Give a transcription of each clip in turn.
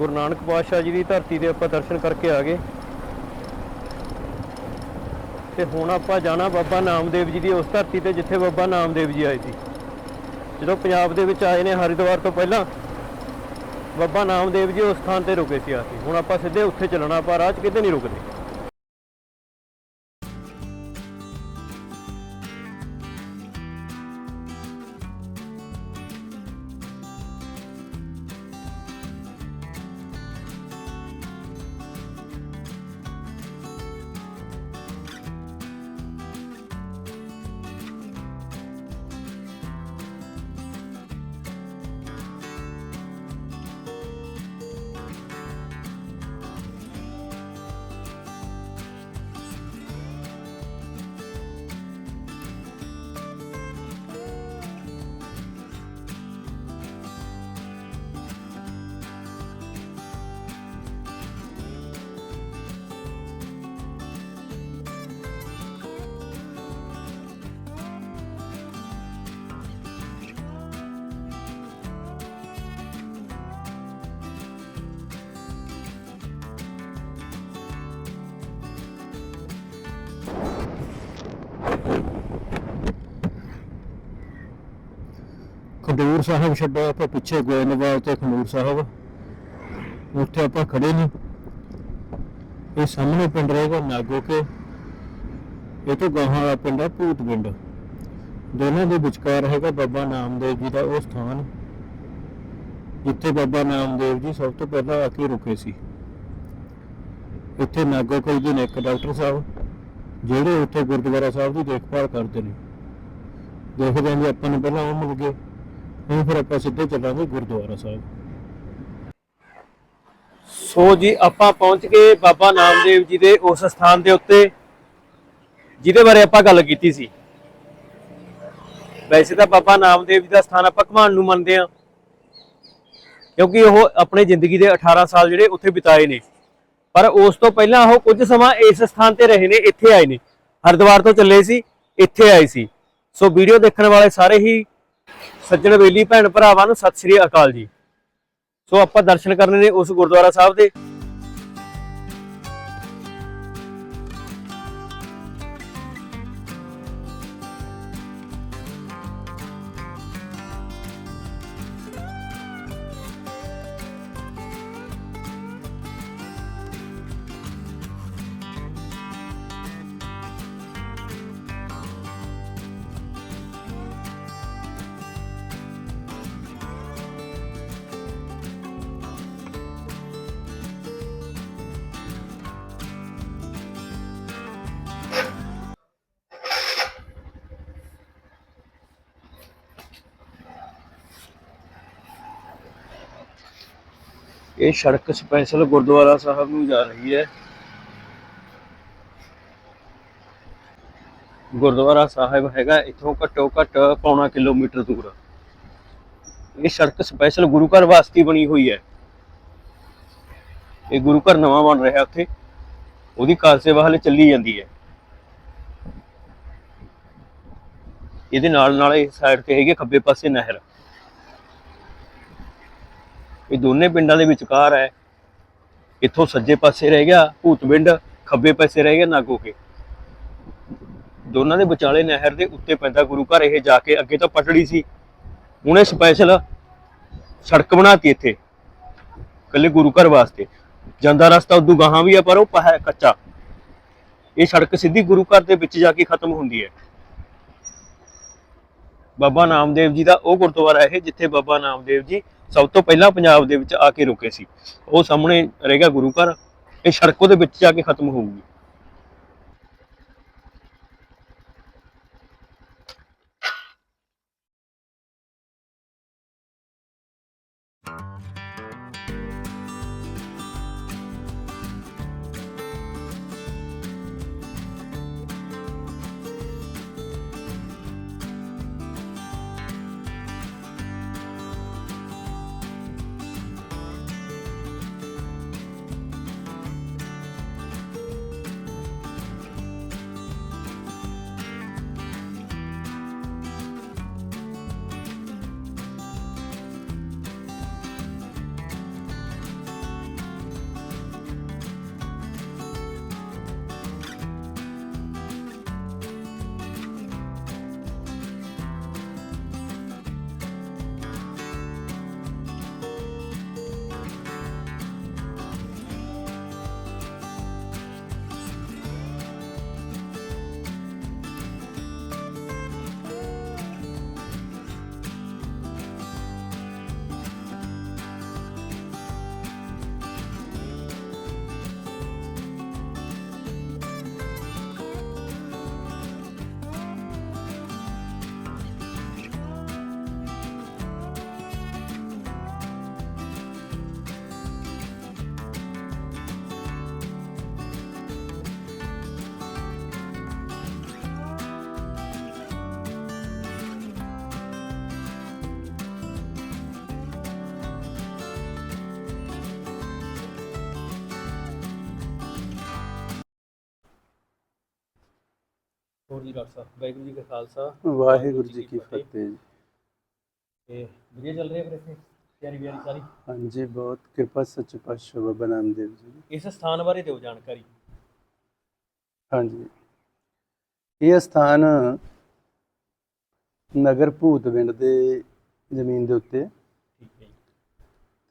ਗੁਰੂ ਨਾਨਕ ਪਾਤਸ਼ਾਹ ਜੀ ਦੀ ਧਰਤੀ ਦੇ ਆਪਾਂ ਦਰਸ਼ਨ ਕਰਕੇ ਆ ਗਏ। ਤੇ ਹੁਣ ਆਪਾਂ ਜਾਣਾ ਬਾਬਾ ਨਾਮਦੇਵ ਜੀ ਦੀ ਉਸ ਧਰਤੀ ਤੇ ਜਿੱਥੇ ਬਾਬਾ ਨਾਮਦੇਵ ਜੀ ਆਏ ਸੀ। ਜਦੋਂ ਪੰਜਾਬ ਦੇ ਵਿੱਚ ਆਏ ਨੇ ਹਰਿਦੁਆਰ ਤੋਂ ਪਹਿਲਾਂ, ਬਾਬਾ ਨਾਮਦੇਵ ਜੀ ਉਸ ਥਾਂ ਤੇ ਰੁਕੇ ਸੀ ਆ ਹੁਣ ਆਪਾਂ ਸਿੱਧੇ ਉੱਥੇ ਚੱਲਣਾ, ਆਪਾਂ ਰਾਹ 'ਚ ਕਿਤੇ ਨਹੀਂ ਰੁਕਦੇ। ਸਾਹਿਬ ਛੱਡੋ, ਆਪਾਂ ਪਿੱਛੇ ਗੋਇੰਦਵਾਲ ਤੇ ਖਡੂਰ ਸਾਹਿਬ। ਉੱਥੇ ਆਪਾਂ ਖੜੇ ਨੇ। ਇਹ ਸਾਹਮਣੇ ਪਿੰਡ ਰਹੇਗਾ ਨਾਗੋ ਕੇ। ਇਹ ਤੋਂ ਗਾਹਾਂ ਵਾਲਾ ਪਿੰਡ ਹੈ ਭੂਤ ਪਿੰਡ। ਦੋਨਾਂ ਦੇ ਵਿਚਕਾਰ ਹੈਗਾ ਬਾਬਾ ਨਾਮਦੇਵ ਜੀ ਦਾ ਉਹ ਸਥਾਨ। ਜਿੱਥੇ ਬਾਬਾ ਨਾਮਦੇਵ ਜੀ ਸਭ ਤੋਂ ਪਹਿਲਾਂ ਆ ਕੇ ਰੁਕੇ ਸੀ। ਇੱਥੇ ਨਾਗੋ ਕੋਈ ਦਿਨ ਇੱਕ ਡਾਕਟਰ ਸਾਹਿਬ, ਜਿਹੜੇ ਉੱਥੇ ਗੁਰਦੁਆਰਾ ਸਾਹਿਬ ਦੀ ਦੇਖਭਾਲ ਕਰਦੇ ਨੇ। ਦੇਖਦੇ ਆਂ ਜੀ, ਆਪਾਂ ਨੂੰ ਪਹਿਲਾਂ ਉਹ ਮਿਲ ਗਏ। ਹੁਣ ਫਿਰ ਆਪਾਂ ਸਿੱਧੇ ਚੱਲਾਂਗੇ ਗੁਰਦੁਆਰਾ ਸਾਹਿਬ। ਸੋ ਜੀ, ਆਪਾਂ ਪਹੁੰਚ ਗਏ ਬਾਬਾ ਨਾਮਦੇਵ ਜੀ ਦੇ ਉਸ ਸਥਾਨ ਦੇ ਉੱਤੇ, ਜਿਹਦੇ ਬਾਰੇ ਆਪਾਂ ਗੱਲ ਕੀਤੀ ਸੀ। ਵੈਸੇ ਤਾਂ ਬਾਬਾ ਨਾਮਦੇਵ ਜੀ ਦਾ ਸਥਾਨ ਆਪਾਂ ਘਮਾਣ ਨੂੰ ਮੰਨਦੇ ਆ ਕਿਉਂਕਿ ਉਹ ਆਪਣੇ ਜ਼ਿੰਦਗੀ ਦੇ 18 ਸਾਲ ਜਿਹੜੇ ਉੱਥੇ ਬਿਤਾਏ ਨੇ। ਪਰ ਉਸ ਤੋਂ ਪਹਿਲਾਂ ਉਹ ਕੁਝ ਸਮਾਂ ਇਸ ਸਥਾਨ ਤੇ ਰਹੇ ਨੇ, ਇੱਥੇ ਆਏ ਨੇ। ਹਰਿਦੁਆਰ ਤੋਂ ਚੱਲੇ ਸੀ, ਇੱਥੇ ਆਏ ਸੀ। ਸੋ ਵੀਡੀਓ ਦੇਖਣ ਵਾਲੇ ਸਾਰੇ ਹੀ ਸੱਜਣ ਵੇਲੀ ਭੈਣ ਭਰਾਵਾਂ ਨੂੰ ਸਤਿ ਸ੍ਰੀ ਅਕਾਲ ਜੀ। ਸੋ ਆਪਾਂ ਦਰਸ਼ਨ ਕਰਨੇ ਨੇ ਉਸ ਗੁਰਦੁਆਰਾ ਸਾਹਿਬ ਦੇ। ਇਹ ਸੜਕ ਸਪੈਸ਼ਲ ਗੁਰਦੁਆਰਾ ਸਾਹਿਬ ਨੂੰ ਜਾ ਰਹੀ ਹੈ। ਗੁਰਦੁਆਰਾ ਸਾਹਿਬ ਹੈਗਾ ਇੱਥੋਂ ਘੱਟੋ ਘੱਟ ਪੌਣਾ ਕਿਲੋਮੀਟਰ ਦੂਰ। ਇਹ ਸੜਕ ਸਪੈਸ਼ਲ ਗੁਰੂ ਘਰ ਵਾਸਤੇ ਬਣੀ ਹੋਈ ਹੈ। ਇਹ ਗੁਰੂ ਘਰ ਨਵਾਂ ਬਣ ਰਿਹਾ ਉੱਥੇ। ਉਹਦੀ ਕਾਰ ਸੇਵਾ ਹਲੇ ਚੱਲੀ ਜਾਂਦੀ ਹੈ। ਇਹਦੇ ਨਾਲ ਨਾਲ ਇਹ ਸਾਈਡ ਤੇ ਹੈਗੀ ਖੱਬੇ ਪਾਸੇ ਨਹਿਰ। ਇਹ ਦੋਨੇ ਪਿੰਡਾਂ ਦੇ ਵਿਚਕਾਰ ਹੈ। ਇੱਥੋਂ ਸੱਜੇ ਪਾਸੇ ਰਹਿ ਗਿਆ ਭੂਤਵਿੰਡ ਖੱਬੇ ਪਾਸੇ ਰਹਿ ਗਿਆ ਨਾਗੋਕੇ ਦੋਨਾਂ ਦੇ ਵਿਚਾਲੇ ਨਹਿਰ ਦੇ ਉੱਤੇ ਪੈਂਦਾ ਗੁਰੂ ਘਰ, ਇਹ ਜਾ ਕੇ ਅੱਗੇ ਤਾਂ ਪਟੜੀ ਸੀ। ਹੁਣੇ ਸਪੈਸ਼ਲ ਸੜਕ ਬਣਾਤੀ ਇੱਥੇ ਕੱਲੇ ਗੁਰੂ ਘਰ ਵਾਸਤੇ। ਜਾਂਦਾ ਰਸਤਾ ਉਦੋਂ ਗਾਹਾਂ ਵੀ ਆ, ਪਰ ਉਹ ਪਹਾ, ਕੱਚਾ। ਇਹ ਸੜਕ ਸਿੱਧੀ ਗੁਰੂ ਘਰ ਦੇ ਵਿੱਚ ਜਾ ਕੇ ਖਤਮ ਹੁੰਦੀ ਹੈ। ਬਾਬਾ ਨਾਮਦੇਵ ਜੀ ਦਾ ਉਹ ਗੁਰਦੁਆਰਾ ਹੈ ਜਿੱਥੇ ਬਾਬਾ ਨਾਮਦੇਵ ਜੀ ਸਭ ਤੋਂ ਪਹਿਲਾਂ ਪੰਜਾਬ ਦੇ ਵਿੱਚ ਆ ਕੇ ਰੁਕੇ ਸੀ। ਉਹ ਸਾਹਮਣੇ ਰਹੇਗਾ ਗੁਰੂ ਘਰ, ਇਹ ਸੜਕੋ ਦੇ ਵਿੱਚ ਜਾ ਕੇ ਖਤਮ ਹੋਊਗੀ ਹੋਰ ਜੀ ਡਾਕਟਰ ਸਾਹਿਬ ਵਾਹਿਗੁਰੂ ਜੀ ਕਾ ਖਾਲਸਾ। ਵਾਹਿਗੁਰੂ ਜੀ ਕੀ ਫਤਿਹ। ਜੀ। ਤੇ ਵਧੀਆ ਚੱਲ ਰਿਹਾ ਫਿਰ ਇੱਥੇ ਤਿਆਰੀ ਬਿਆਰੀ ਸਾਰੀ? ਹਾਂਜੀ ਬਹੁਤ ਕਿਰਪਾ ਸੱਚੇ ਪਾਤਸ਼ਾਹ ਬਾਬਾ ਨਾਮਦੇਵ ਜੀ ਦੀ। ਇਸ ਸਥਾਨ ਬਾਰੇ ਦਿਓ ਜਾਣਕਾਰੀ। ਹਾਂਜੀ। ਇਹ ਸਥਾਨ ਨਗਰ ਭੂਤਵਿੰਡ ਦੇ ਜ਼ਮੀਨ ਦੇ ਉੱਤੇ। ਠੀਕ ਹੈ ਜੀ।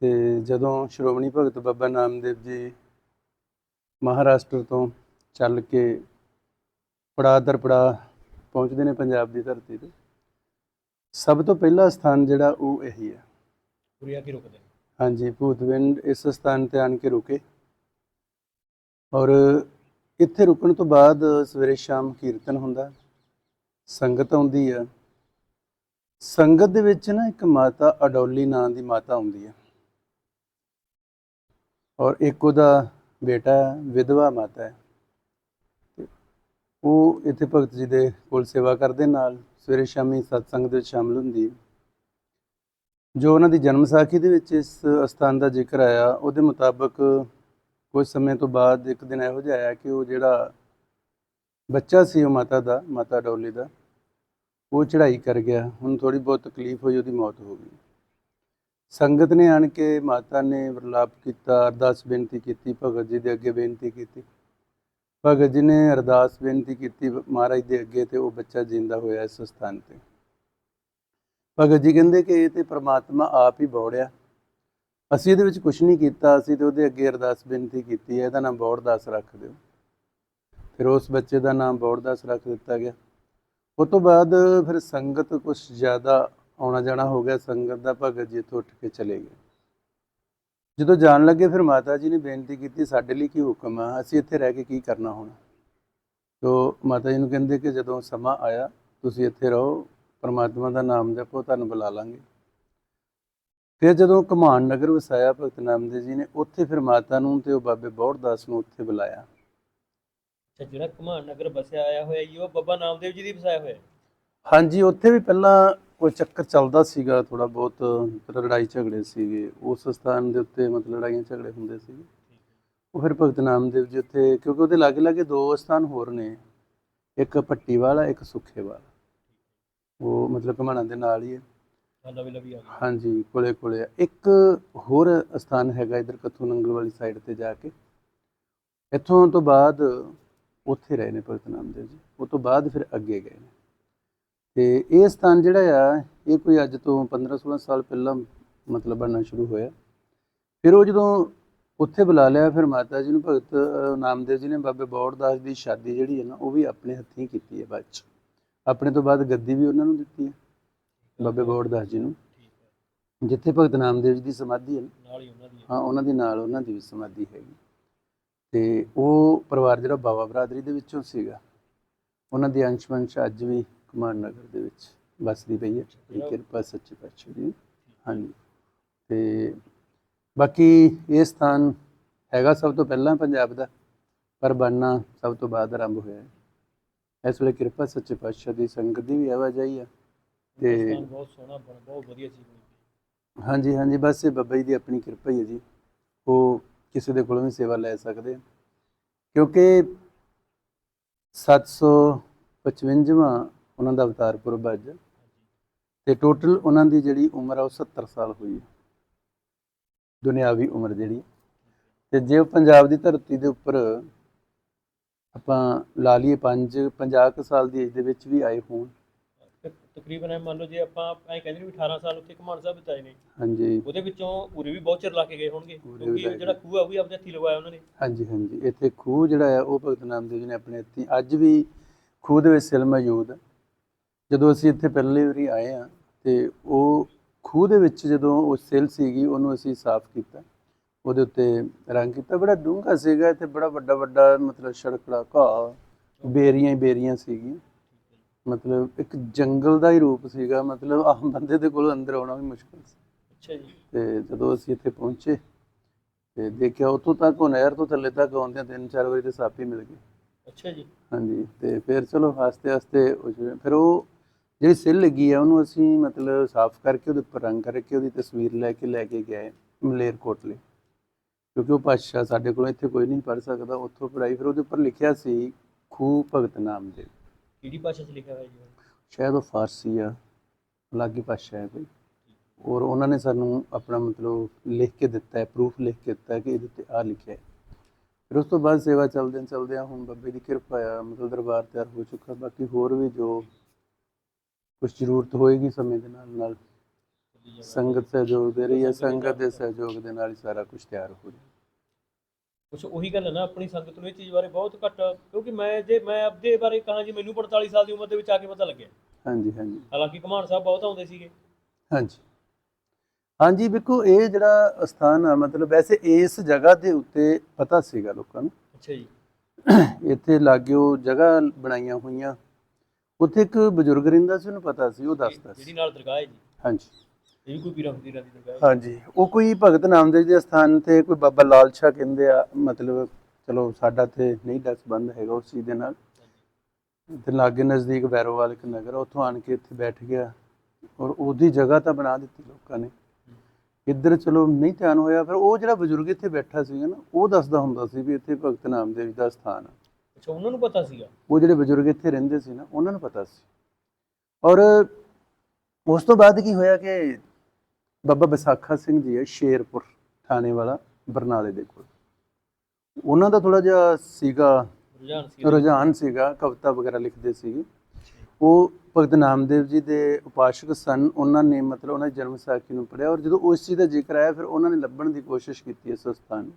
ਤੇ ਜਦੋਂ ਸ਼੍ਰੋਮਣੀ ਭਗਤ ਬਾਬਾ ਨਾਮਦੇਵ ਜੀ ਮਹਾਰਾਸ਼ਟਰ ਤੋਂ ਚੱਲ ਕੇ ਪੜਾਅ ਦਰ ਪੜਾਅ ਪਹੁੰਚਦੇ ਨੇ ਪੰਜਾਬ ਦੀ ਧਰਤੀ ਤੇ। ਸਭ ਤੋਂ ਪਹਿਲਾ ਸਥਾਨ ਜਿਹੜਾ ਉਹ ਇਹੀ ਹੈ। ਉਰੇ ਆ ਕੇ ਰੁਕਦੇ। ਹਾਂਜੀ ਭੂਤਵਿੰਡ ਇਸ ਸਥਾਨ ਤੇ ਆਣ ਕੇ ਰੁਕੇ। ਔਰ ਇੱਥੇ ਰੁਕਣ ਤੋਂ ਬਾਅਦ ਸਵੇਰੇ ਸ਼ਾਮ ਕੀਰਤਨ ਹੁੰਦਾ ਸੰਗਤ ਆਉਂਦੀ ਆ। ਸੰਗਤ ਦੇ ਵਿੱਚ ਨਾ ਇੱਕ ਮਾਤਾ ਅਡੋਲੀ ਨਾਂ ਦੀ ਮਾਤਾ ਆਉਂਦੀ ਹੈ ਔਰ ਇੱਕ ਉਹਦਾ ਬੇਟਾ ਵਿਧਵਾ ਮਾਤਾ ਹੈ। ਉਹ ਇੱਥੇ ਭਗਤ ਜੀ ਦੇ ਕੋਲ ਸੇਵਾ ਕਰਦੇ ਨਾਲ ਸਵੇਰੇ ਸ਼ਾਮੀ ਸਤਸੰਗ ਦੇ ਵਿੱਚ ਸ਼ਾਮਲ ਹੁੰਦੀ ਜੋ ਉਹਨਾਂ ਦੀ ਜਨਮ ਸਾਖੀ ਦੇ ਵਿੱਚ ਇਸ ਅਸਥਾਨ ਦਾ ਜ਼ਿਕਰ ਆਇਆ, ਉਹਦੇ ਮੁਤਾਬਕ ਕੁਝ ਸਮੇਂ ਤੋਂ ਬਾਅਦ ਇੱਕ ਦਿਨ ਇਹੋ ਜਿਹਾ ਆਇਆ ਕਿ ਉਹ ਜਿਹੜਾ ਬੱਚਾ ਸੀ ਉਹ ਮਾਤਾ ਦਾ, ਮਾਤਾ ਡੋਲੀ ਦਾ, ਉਹ ਚੜ੍ਹਾਈ ਕਰ ਗਿਆ। ਹੁਣ ਥੋੜੀ ਬਹੁਤ ਤਕਲੀਫ ਹੋਈ, ਉਹਦੀ ਮੌਤ ਹੋ ਗਈ। ਸੰਗਤ ਨੇ ਆਣ ਕੇ ਮਾਤਾ ਨੇ ਵਿਰਲਾਪ ਕੀਤਾ, ਅਰਦਾਸ ਬੇਨਤੀ ਕੀਤੀ, ਭਗਤ ਜੀ ਦੇ ਅੱਗੇ ਬੇਨਤੀ ਕੀਤੀ। ਭਗਤ ਜੀ ਨੇ ਅਰਦਾਸ ਬੇਨਤੀ ਕੀਤੀ ਮਹਾਰਾਜ ਦੇ ਅੱਗੇ ਤੇ ਉਹ ਬੱਚਾ ਜਿੰਦਾ ਹੋਇਆ ਇਸ ਸਥਾਨ ਤੇ। ਭਗਤ ਜੀ ਕਹਿੰਦੇ ਕਿ ਇਹ ਤੇ ਪ੍ਰਮਾਤਮਾ ਆਪ ਹੀ ਬੋੜਿਆ। ਅਸੀਂ ਇਹਦੇ ਵਿੱਚ ਕੁਝ ਨਹੀਂ ਕੀਤਾ, ਅਸੀਂ ਤੇ ਉਹਦੇ ਅੱਗੇ ਅਰਦਾਸ ਬੇਨਤੀ ਕੀਤੀ ਹੈ, ਇਹਦਾ ਨਾਮ ਬੋੜਦਾਸ ਰੱਖ ਦਿਓ। ਫਿਰ ਉਸ ਬੱਚੇ ਦਾ ਨਾਮ ਬੋੜਦਾਸ ਰੱਖ ਦਿੱਤਾ ਗਿਆ। ਉਸ ਤੋਂ ਬਾਅਦ ਫਿਰ ਸੰਗਤ ਕੁਝ ਜ਼ਿਆਦਾ ਆਉਣਾ ਜਾਣਾ ਹੋ ਗਿਆ, ਸੰਗਤ ਦਾ ਭਗਤ ਜੀ ਇੱਥੋਂ ਉੱਠ ਕੇ ਚਲੇ ਗਏ। ਜਦੋਂ ਜਾਣ ਲੱਗੇ ਫਿਰ ਮਾਤਾ ਜੀ ਨੇ ਬੇਨਤੀ ਕੀਤੀ ਸਾਡੇ ਲਈ ਕੀ ਹੁਕਮ ਆ? ਅਸੀਂ ਇੱਥੇ ਰਹਿ ਕੇ ਕੀ ਕਰਨਾ ਹੁਣ? ਤੋ ਮਾਤਾ ਜੀ ਨੂੰ ਕਹਿੰਦੇ ਕਿ ਜਦੋਂ ਸਮਾਂ ਆਇਆ ਤੁਸੀਂ ਇੱਥੇ ਰਹੋ ਪਰਮਾਤਮਾ ਦਾ ਨਾਮ ਜਪੋ ਤੁਹਾਨੂੰ ਬੁਲਾ ਲਾਂਗੇ। ਫਿਰ ਜਦੋਂ ਕਮਾਨ ਨਗਰ ਵਸਾਇਆ ਭਗਤ ਨਾਮਦੇਵ ਜੀ ਨੇ ਉੱਥੇ ਫਿਰ ਮਾਤਾ ਨੂੰ ਤੇ ਉਹ ਬਾਬੇ ਬੌੜਦਾਸ ਨੂੰ ਉੱਥੇ ਬੁਲਾਇਆ। ਅੱਛਾ ਜਿਹੜਾ ਘਮਾਣ ਨਗਰ ਬਸਿਆ ਆਇਆ ਹੋਇਆ ਜੀ ਉਹ ਬਾਬਾ ਨਾਮਦੇਵ ਜੀ ਦੀ ਵਸਾਇਆ ਹੋਇਆ। ਹਾਂਜੀ ਉੱਥੇ ਵੀ ਪਹਿਲਾਂ ਕੋਈ ਚੱਕਰ ਚੱਲਦਾ ਸੀਗਾ ਥੋੜਾ ਬਹੁਤ ਲੜਾਈ ਝਗੜੇ ਸੀਗੇ, ਉਸ ਸਥਾਨ ਦੇ ਉੱਤੇ ਮਤਲਬ ਲੜਾਈਆਂ ਝਗੜੇ ਹੁੰਦੇ ਸੀਗੇ। ਉਹ ਫਿਰ ਭਗਤ ਨਾਮਦੇਵ ਜੀ ਉੱਥੇ, ਕਿਉਂਕਿ ਉਹਦੇ ਲਾਗੇ ਲਾਗੇ ਦੋ ਸਥਾਨ ਹੋਰ ਨੇ, ਇੱਕ ਪੱਟੀ ਵਾਲਾ ਇੱਕ ਸੁੱਖੇ ਵਾਲਾ ਉਹ ਮਤਲਬ ਘਮਾਣਾ ਦੇ ਨਾਲ ਹੀ ਹੈ। ਹਾਂਜੀ, ਕੋਲੇ ਕੋਲੇ ਆ। ਇੱਕ ਹੋਰ ਸਥਾਨ ਹੈਗਾ ਇਧਰ ਕੱਥੂ ਨੰਗਲ ਵਾਲੀ ਸਾਈਡ ਤੇ ਜਾ ਕੇ। ਇੱਥੋਂ ਤੋਂ ਬਾਅਦ ਉੱਥੇ ਰਹੇ ਨੇ ਭਗਤ ਨਾਮਦੇਵ ਜੀ। ਉਹ ਤੋਂ ਬਾਅਦ ਫਿਰ ਅੱਗੇ ਗਏ ਨੇ। ਤੇ ਇਹ ਸਥਾਨ ਜਿਹੜਾ ਆ ਇਹ ਕੋਈ ਅੱਜ ਤੋਂ 15 16 ਸਾਲ ਪਹਿਲਾਂ ਮਤਲਬ ਬਣਨਾ ਸ਼ੁਰੂ ਹੋਇਆ। ਫਿਰ ਉਹ ਜਦੋਂ ਉੱਥੇ ਬੁਲਾ ਲਿਆ ਫਿਰ ਮਾਤਾ ਜੀ ਨੂੰ ਭਗਤ ਨਾਮਦੇਵ ਜੀ ਨੇ ਬਾਬੇ ਬੌੜਦਾਸ ਦੀ ਸ਼ਾਦੀ ਜਿਹੜੀ ਹੈ ਨਾ ਉਹ ਵੀ ਆਪਣੇ ਹੱਥੀਂ ਕੀਤੀ ਹੈ ਬਾਅਦ ਚ। ਆਪਣੇ ਤੋਂ ਬਾਅਦ ਗੱਦੀ ਵੀ ਉਹਨਾਂ ਨੂੰ ਦਿੱਤੀ ਹੈ ਬਾਬੇ ਬੌੜਦਾਸ ਜੀ ਨੂੰ। ਜਿੱਥੇ ਭਗਤ ਨਾਮਦੇਵ ਜੀ ਦੀ ਸਮਾਧੀ ਹੈ ਨਾਲ ਹੀ ਉਹਨਾਂ ਦੀ ਹੈ। ਉਹਨਾਂ ਦੇ ਨਾਲ ਉਹਨਾਂ ਦੀ ਵੀ ਸਮਾਧੀ ਹੈਗੀ। ਤੇ ਉਹ ਪਰਿਵਾਰ ਜਿਹੜਾ ਬਾਵਾ ਬਰਾਦਰੀ ਦੇ ਵਿੱਚੋਂ ਸੀਗਾ ਉਹਨਾਂ ਦੀ ਅੰਸ਼ ਵੰਸ਼ ਅੱਜ ਵੀ ਕੁਮਾਰ ਨਗਰ ਦੇ ਵਿੱਚ ਵਸਦੀ ਪਈ ਹੈ। ਇਹ ਕਿਰਪਾ ਸੱਚੇ ਪਾਤਸ਼ਾਹ ਦੀ। ਹਾਂਜੀ। ਤੇ ਬਾਕੀ ਇਹ ਸਥਾਨ ਹੈਗਾ ਸਭ ਤੋਂ ਪਹਿਲਾਂ ਪੰਜਾਬ ਦਾ ਪਰ ਬਣਨਾ ਸਭ ਤੋਂ ਬਾਅਦ ਆਰੰਭ ਹੋਇਆ ਹੈ। ਇਸ ਵੇਲੇ ਕਿਰਪਾ ਸੱਚੇ ਪਾਤਸ਼ਾਹ ਦੀ ਸੰਗਤ ਦੀ ਵੀ ਆਵਾਜਾਈ ਆ। ਤੇ ਬਹੁਤ ਸੋਹਣਾ ਬਣ ਬਹੁਤ ਵਧੀਆ ਚੀਜ਼ ਹਾਂਜੀ ਹਾਂਜੀ। ਬਸ ਇਹ ਬੱਬਾ ਜੀ ਦੀ ਆਪਣੀ ਕਿਰਪਾ ਹੀ ਹੈ ਜੀ। ਉਹ ਕਿਸੇ ਦੇ ਕੋਲੋਂ ਵੀ ਸੇਵਾ ਲੈ ਸਕਦੇ ਆ। ਕਿਉਂਕਿ 755ਵਾਂ ਉਹਨਾਂ ਦਾ ਅਵਤਾਰ ਪੁਰਬ ਅੱਜ। ਤੇ ਟੋਟਲ ਉਹਨਾਂ ਦੀ ਜਿਹੜੀ ਉਮਰ ਆ ਉਹ 70 ਸਾਲ ਹੋਈ ਹੈ। ਦੁਨਿਆਵੀ ਉਮਰ ਜਿਹੜੀ ਤੇ ਜੇ ਪੰਜਾਬ ਦੀ ਧਰਤੀ ਦੇ ਉੱਪਰ ਆਪਾਂ ਲਾ ਲਈਏ 5 50 ਕੁ ਸਾਲ ਦੀ ਏਜ ਦੇ ਵਿੱਚ ਵੀ ਆਏ ਹੋਣ। ਤਕਰੀਬਨ ਮੰਨ ਲਓ ਜੇ ਆਪਾਂ ਐਂ ਕਹਿੰਦੇ ਵੀ 18 ਸਾਲ ਉੱਥੇ ਘਮਾਣ ਸਾਹਿਬ ਬਿਤਾਏ ਨੇ ਹਾਂਜੀ। ਉਹਦੇ ਵਿੱਚੋਂ ਉਰੇ ਵੀ ਬਹੁਤ ਚਿਰ ਲਾ ਕੇ ਗਏ ਹੋਣਗੇ। ਕਿਉਂਕਿ ਜਿਹੜਾ ਖੂਹ ਆ ਉਹ ਵੀ ਆਪਣੇ ਹੱਥੀ ਲਗਵਾਇਆ ਉਹਨਾਂ ਨੇ। ਹਾਂਜੀ ਹਾਂਜੀ। ਇੱਥੇ ਖੂਹ ਜਿਹੜਾ ਆ ਉਹ ਭਗਤ ਨਾਮਦੇਵ ਜੀ ਨੇ ਆਪਣੇ ਹੱਥੀਂ ਅੱਜ ਵੀ ਖੂਹ ਦੇ ਵਿੱਚ ਸਿਲ ਮੌਜੂਦ ਹੈ ਜਦੋਂ ਅਸੀਂ ਇੱਥੇ ਪਹਿਲੀ ਵਾਰੀ ਆਏ ਆ ਤੇ ਉਹ ਖੂਹ ਦੇ ਵਿੱਚ ਜਦੋਂ ਉਹ ਸਿਲ ਸੀਗੀ ਉਹਨੂੰ ਅਸੀਂ ਸਾਫ਼ ਕੀਤਾ। ਉਹਦੇ ਉੱਤੇ ਰੰਗ ਕੀਤਾ। ਬੜਾ ਡੂੰਘਾ ਸੀਗਾ ਇੱਥੇ ਬੜਾ ਵੱਡਾ ਵੱਡਾ ਮਤਲਬ ਸੜਕੜਾ ਘਾਹ ਬੇਰੀਆਂ ਹੀ ਬੇਰੀਆਂ ਸੀਗੀਆਂ। ਮਤਲਬ ਇੱਕ ਜੰਗਲ ਦਾ ਹੀ ਰੂਪ ਸੀਗਾ। ਮਤਲਬ ਆਮ ਬੰਦੇ ਦੇ ਕੋਲ ਅੰਦਰ ਆਉਣਾ ਵੀ ਮੁਸ਼ਕਲ ਸੀ। ਅੱਛਾ ਜੀ। ਤੇ ਜਦੋਂ ਅਸੀਂ ਇੱਥੇ ਪਹੁੰਚੇ ਤੇ ਦੇਖਿਆ ਉੱਥੋਂ ਤੱਕ ਉਹ ਨਹਿਰ ਤੋਂ ਥੱਲੇ ਤੱਕ ਆਉਂਦਿਆਂ ਤਿੰਨ ਚਾਰ ਵਾਰੀ ਤੇ ਸੱਪ ਹੀ ਮਿਲ ਗਏ। ਅੱਛਾ ਜੀ। ਹਾਂਜੀ ਤੇ ਫਿਰ ਚਲੋ ਉਹ ਜਿਵੇਂ- ਫਿਰ ਉਹ ਜਿਹੜੀ ਸਿੱਲ ਲੱਗੀ ਆ ਉਹਨੂੰ ਅਸੀਂ ਮਤਲਬ ਸਾਫ਼ ਕਰਕੇ ਉਹਦੇ ਉੱਪਰ ਰੰਗ ਕਰਕੇ ਉਹਦੀ ਤਸਵੀਰ ਲੈ ਕੇ ਲੈ ਕੇ ਗਏ ਮਲੇਰਕੋਟਲੇ ਕਿਉਂਕਿ ਉਹ ਪਾਤਸ਼ਾਹ ਸਾਡੇ ਕੋਲ ਇੱਥੇ ਕੋਈ ਨਹੀਂ ਪੜ ਸਕਦਾ ਉੱਥੋਂ ਪੜਾਈ ਫਿਰ ਉਹਦੇ ਉੱਪਰ ਲਿਖਿਆ ਸੀ ਖੂਹ ਭਗਤ ਨਾਮ ਦੇ। ਕਿਹੜੀ ਭਾਸ਼ਾ 'ਚ ਲਿਖਿਆ ਹੋਇਆ ਜੀ ਸ਼ਾਇਦ ਉਹ ਫਾਰਸੀ ਆ ਅਲੱਗ ਹੀ ਭਾਸ਼ਾ ਹੈ ਕੋਈ। ਔਰ ਉਹਨਾਂ ਨੇ ਸਾਨੂੰ ਆਪਣਾ ਮਤਲਬ ਲਿਖ ਕੇ ਦਿੱਤਾ ਹੈ ਪ੍ਰੂਫ ਲਿਖ ਕੇ ਦਿੱਤਾ ਹੈ ਕਿ ਇਹਦੇ ਤੇ ਆ ਲਿਖਿਆ ਹੈ। ਫਿਰ ਉਸ ਤੋਂ ਬਾਅਦ ਸੇਵਾ ਚੱਲਦੇ ਚੱਲਦਿਆਂ ਹੁਣ ਬੱਬੇ ਦੀ ਕਿਰਪਾ ਆ ਮਤਲਬ ਦਰਬਾਰ ਤਿਆਰ ਹੋ ਚੁੱਕਾ ਬਾਕੀ ਹੋਰ ਵੀ ਜੋ ਕੁਝ ਜ਼ਰੂਰਤ ਹੋਏਗੀ ਸਮੇਂ ਦੇ ਨਾਲ ਨਾਲ ਸੰਗਤ ਸਹਿਯੋਗ ਦੇ ਰਹੀ ਹੈ ਸੰਗਤ ਦੇ ਸਹਿਯੋਗ ਦੇ ਨਾਲ ਹੀ ਸਾਰਾ ਕੁਝ ਤਿਆਰ ਹੋ ਰਿਹਾ ਕੁਛ ਉਹੀ ਗੱਲ ਹੈ ਨਾ ਆਪਣੀ ਸੰਗਤ ਨੂੰ ਇਹ ਚੀਜ਼ ਬਾਰੇ ਬਹੁਤ ਘੱਟ ਕਿਉਂਕਿ ਮੈਂ ਜੇ ਮੈਂ ਆਪਦੇ ਬਾਰੇ ਕਹਾਂ ਜੀ ਮੈਨੂੰ 45 ਸਾਲ ਦੀ ਉਮਰ ਦੇ ਵਿੱਚ ਆ ਕੇ ਪਤਾ ਲੱਗਿਆ। ਹਾਂਜੀ ਹਾਂਜੀ। ਹਾਲਾਂਕਿ ਘਮਾਣ ਸਾਹਿਬ ਬਹੁਤ ਆਉਂਦੇ ਸੀਗੇ। ਹਾਂਜੀ। ਹਾਂਜੀ ਵੇਖੋ ਇਹ ਜਿਹੜਾ ਸਥਾਨ ਆ ਮਤਲਬ ਵੈਸੇ ਇਸ ਜਗ੍ਹਾ ਦੇ ਉੱਤੇ ਪਤਾ ਸੀਗਾ ਲੋਕਾਂ ਨੂੰ। ਅੱਛਾ ਜੀ। ਇੱਥੇ ਲਾਗਿਓ ਜਗ੍ਹਾ ਬਣਾਈਆਂ ਹੋਈਆਂ। ਉੱਥੇ ਇੱਕ ਬਜ਼ੁਰਗ ਰਹਿੰਦਾ ਸੀ ਉਹਨੂੰ ਪਤਾ ਸੀ ਉਹ ਦੱਸਦਾ ਸੀ। ਨਾਲ ਦਰਗਾਹ ਹੈ ਜੀ। ਹਾਂਜੀ। ਇਹ ਵੀ ਕੋਈ ਪੀਰਾਂ ਫਕੀਰਾਂ ਦੀ ਦਰਗਾਹ ਹੈ ਹਾਂਜੀ ਉਹ ਕੋਈ ਭਗਤ ਨਾਮਦੇਵ ਦੇ ਸਥਾਨ ਤੇ ਕੋਈ ਬਾਬਾ ਲਾਲ ਸ਼ਾਹ ਕਹਿੰਦੇ ਆ ਮਤਲਬ ਚਲੋ ਸਾਡਾ ਤੇ ਨਹੀਂ ਦਾ ਸੰਬੰਧ ਹੈਗਾ ਉਸ ਚੀਜ਼ ਦੇ ਨਾਲ। ਤੇ ਲਾਗੇ ਨਜ਼ਦੀਕ ਬੈਰੋਵਾਲ ਇੱਕ ਨਗਰ ਉੱਥੋਂ ਆਣ ਕੇ ਇੱਥੇ ਬੈਠ ਗਿਆ। ਔਰ ਉਹਦੀ ਜਗ੍ਹਾ ਤਾਂ ਬਣਾ ਦਿੱਤੀ ਲੋਕਾਂ ਨੇ। ਇੱਧਰ ਚਲੋ ਨਹੀਂ ਧਿਆਨ ਹੋਇਆ ਫਿਰ ਉਹ ਜਿਹੜਾ ਬਜ਼ੁਰਗ ਇੱਥੇ ਬੈਠਾ ਸੀਗਾ ਨਾ ਉਹ ਦੱਸਦਾ ਹੁੰਦਾ ਸੀ ਵੀ ਇੱਥੇ ਭਗਤ ਨਾਮਦੇਵ ਦਾ ਸਥਾਨ ਆ। ਅੱਛਾ ਉਹਨਾਂ ਨੂੰ ਪਤਾ ਸੀਗਾ? ਉਹ ਜਿਹੜੇ ਬਜ਼ੁਰਗ ਇੱਥੇ ਰਹਿੰਦੇ ਸੀ ਨਾ ਉਹਨਾਂ ਨੂੰ ਪਤਾ ਸੀ। ਔਰ ਉਸ ਤੋਂ ਬਾਅਦ ਕੀ ਹੋਇਆ ਕਿ ਬਾਬਾ ਵਿਸਾਖਾ ਸਿੰਘ ਜੀ ਹੈ ਸ਼ੇਰਪੁਰ ਥਾਣੇ ਵਾਲਾ ਬਰਨਾਲੇ ਦੇ ਕੋਲ। ਉਹਨਾਂ ਦਾ ਥੋੜਾ ਜਿਹਾ ਸੀਗਾ ਰੁਝਾਨ ਸੀ ਰੁਝਾਨ ਸੀਗਾ ਕਵਿਤਾ ਵਗੈਰਾ ਲਿਖਦੇ ਸੀਗੇ। ਉਹ ਭਗਤ ਨਾਮਦੇਵ ਜੀ ਦੇ ਉਪਾਸ਼ਕ ਸਨ ਉਹਨਾਂ ਨੇ ਮਤਲਬ ਉਹਨਾਂ ਦੀ ਜਨਮ ਸਾਖੀ ਨੂੰ ਪੜਿਆ ਔਰ ਜਦੋਂ ਉਸ ਚੀਜ਼ ਦਾ ਜ਼ਿਕਰ ਆਇਆ ਫਿਰ ਉਹਨਾਂ ਨੇ ਲੱਭਣ ਦੀ ਕੋਸ਼ਿਸ਼ ਕੀਤੀ ਇਸ ਸਥਾਨ ਨੂੰ।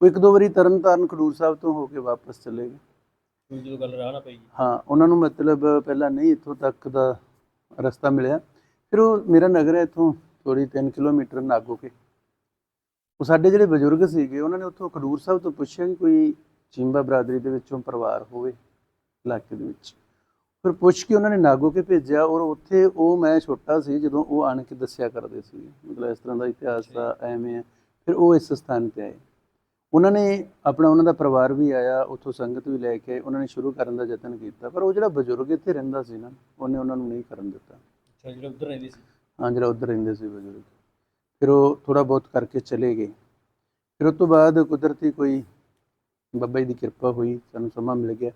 ਉਹ ਇੱਕ ਦੋ ਵਾਰੀ ਤਰਨ ਤਾਰਨ ਖਡੂਰ ਸਾਹਿਬ ਤੋਂ ਹੋ ਕੇ ਵਾਪਸ ਚਲੇ ਗਏ। ਜਦੋਂ ਗੱਲ ਰਾਹ ਨਾ ਪਈ ਹਾਂ ਉਹਨਾਂ ਨੂੰ ਮਤਲਬ ਪਹਿਲਾਂ ਨਹੀਂ ਇੱਥੋਂ ਤੱਕ ਦਾ ਰਸਤਾ ਮਿਲਿਆ। ਫਿਰ ਉਹ ਮੇਰਾ ਨਗਰ ਹੈ ਇੱਥੋਂ ਥੋੜੀ 3 ਕਿਲੋਮੀਟਰ ਨਾਗੋ ਕੇ। ਉਹ ਸਾਡੇ ਜਿਹੜੇ ਬਜ਼ੁਰਗ ਸੀਗੇ ਉਹਨਾਂ ਨੇ ਉੱਥੋਂ ਖਡੂਰ ਸਾਹਿਬ ਤੋਂ ਪੁੱਛਿਆ ਕਿ ਕੋਈ ਚਿੰਬਾ ਬਰਾਦਰੀ ਦੇ ਵਿੱਚੋਂ ਪਰਿਵਾਰ ਹੋਵੇ ਇਲਾਕੇ ਦੇ ਵਿੱਚ। ਫਿਰ ਪੁੱਛ ਕੇ ਉਹਨਾਂ ਨੇ ਨਾਗੋ ਕੇ ਭੇਜਿਆ ਔਰ ਉੱਥੇ ਉਹ ਮੈਂ ਛੋਟਾ ਸੀ ਜਦੋਂ ਉਹ ਆਣ ਕੇ ਦੱਸਿਆ ਕਰਦੇ ਸੀ। ਮਤਲਬ ਇਸ ਤਰ੍ਹਾਂ ਦਾ ਇਤਿਹਾਸ ਦਾ ਐਵੇਂ ਹੈ। ਫਿਰ ਉਹ ਇਸ ਸਥਾਨ ਤੇ ਆਏ। ਉਹਨਾਂ ਨੇ ਆਪਣਾ ਉਹਨਾਂ ਦਾ ਪਰਿਵਾਰ ਵੀ ਆਇਆ ਉੱਥੋਂ ਸੰਗਤ ਵੀ ਲੈ ਕੇ ਉਹਨਾਂ ਨੇ ਸ਼ੁਰੂ ਕਰਨ ਦਾ ਯਤਨ ਕੀਤਾ। ਪਰ ਉਹ ਜਿਹੜਾ ਬਜ਼ੁਰਗ ਇੱਥੇ ਰਹਿੰਦਾ ਸੀ ਨਾ ਉਹਨੇ ਉਹਨਾਂ ਨੂੰ ਨਹੀਂ ਕਰਨ ਦਿੱਤਾ। ਅੱਛਾ ਜਿਹੜੇ ਉੱਧਰ ਰਹਿੰਦੇ ਸੀ? ਹਾਂ ਜਿਹੜਾ ਉੱਧਰ ਰਹਿੰਦੇ ਸੀ ਬਜ਼ੁਰਗ। ਫਿਰ ਉਹ ਥੋੜਾ ਬਹੁਤ ਕਰਕੇ ਚਲੇ ਗਏ। ਫਿਰ ਉਸ ਤੋਂ ਬਾਅਦ ਕੁਦਰਤੀ ਕੋਈ ਬੱਬਾ ਜੀ ਦੀ ਕਿਰਪਾ ਹੋਈ ਸਾਨੂੰ ਸਮਾਂ ਮਿਲ ਗਿਆ।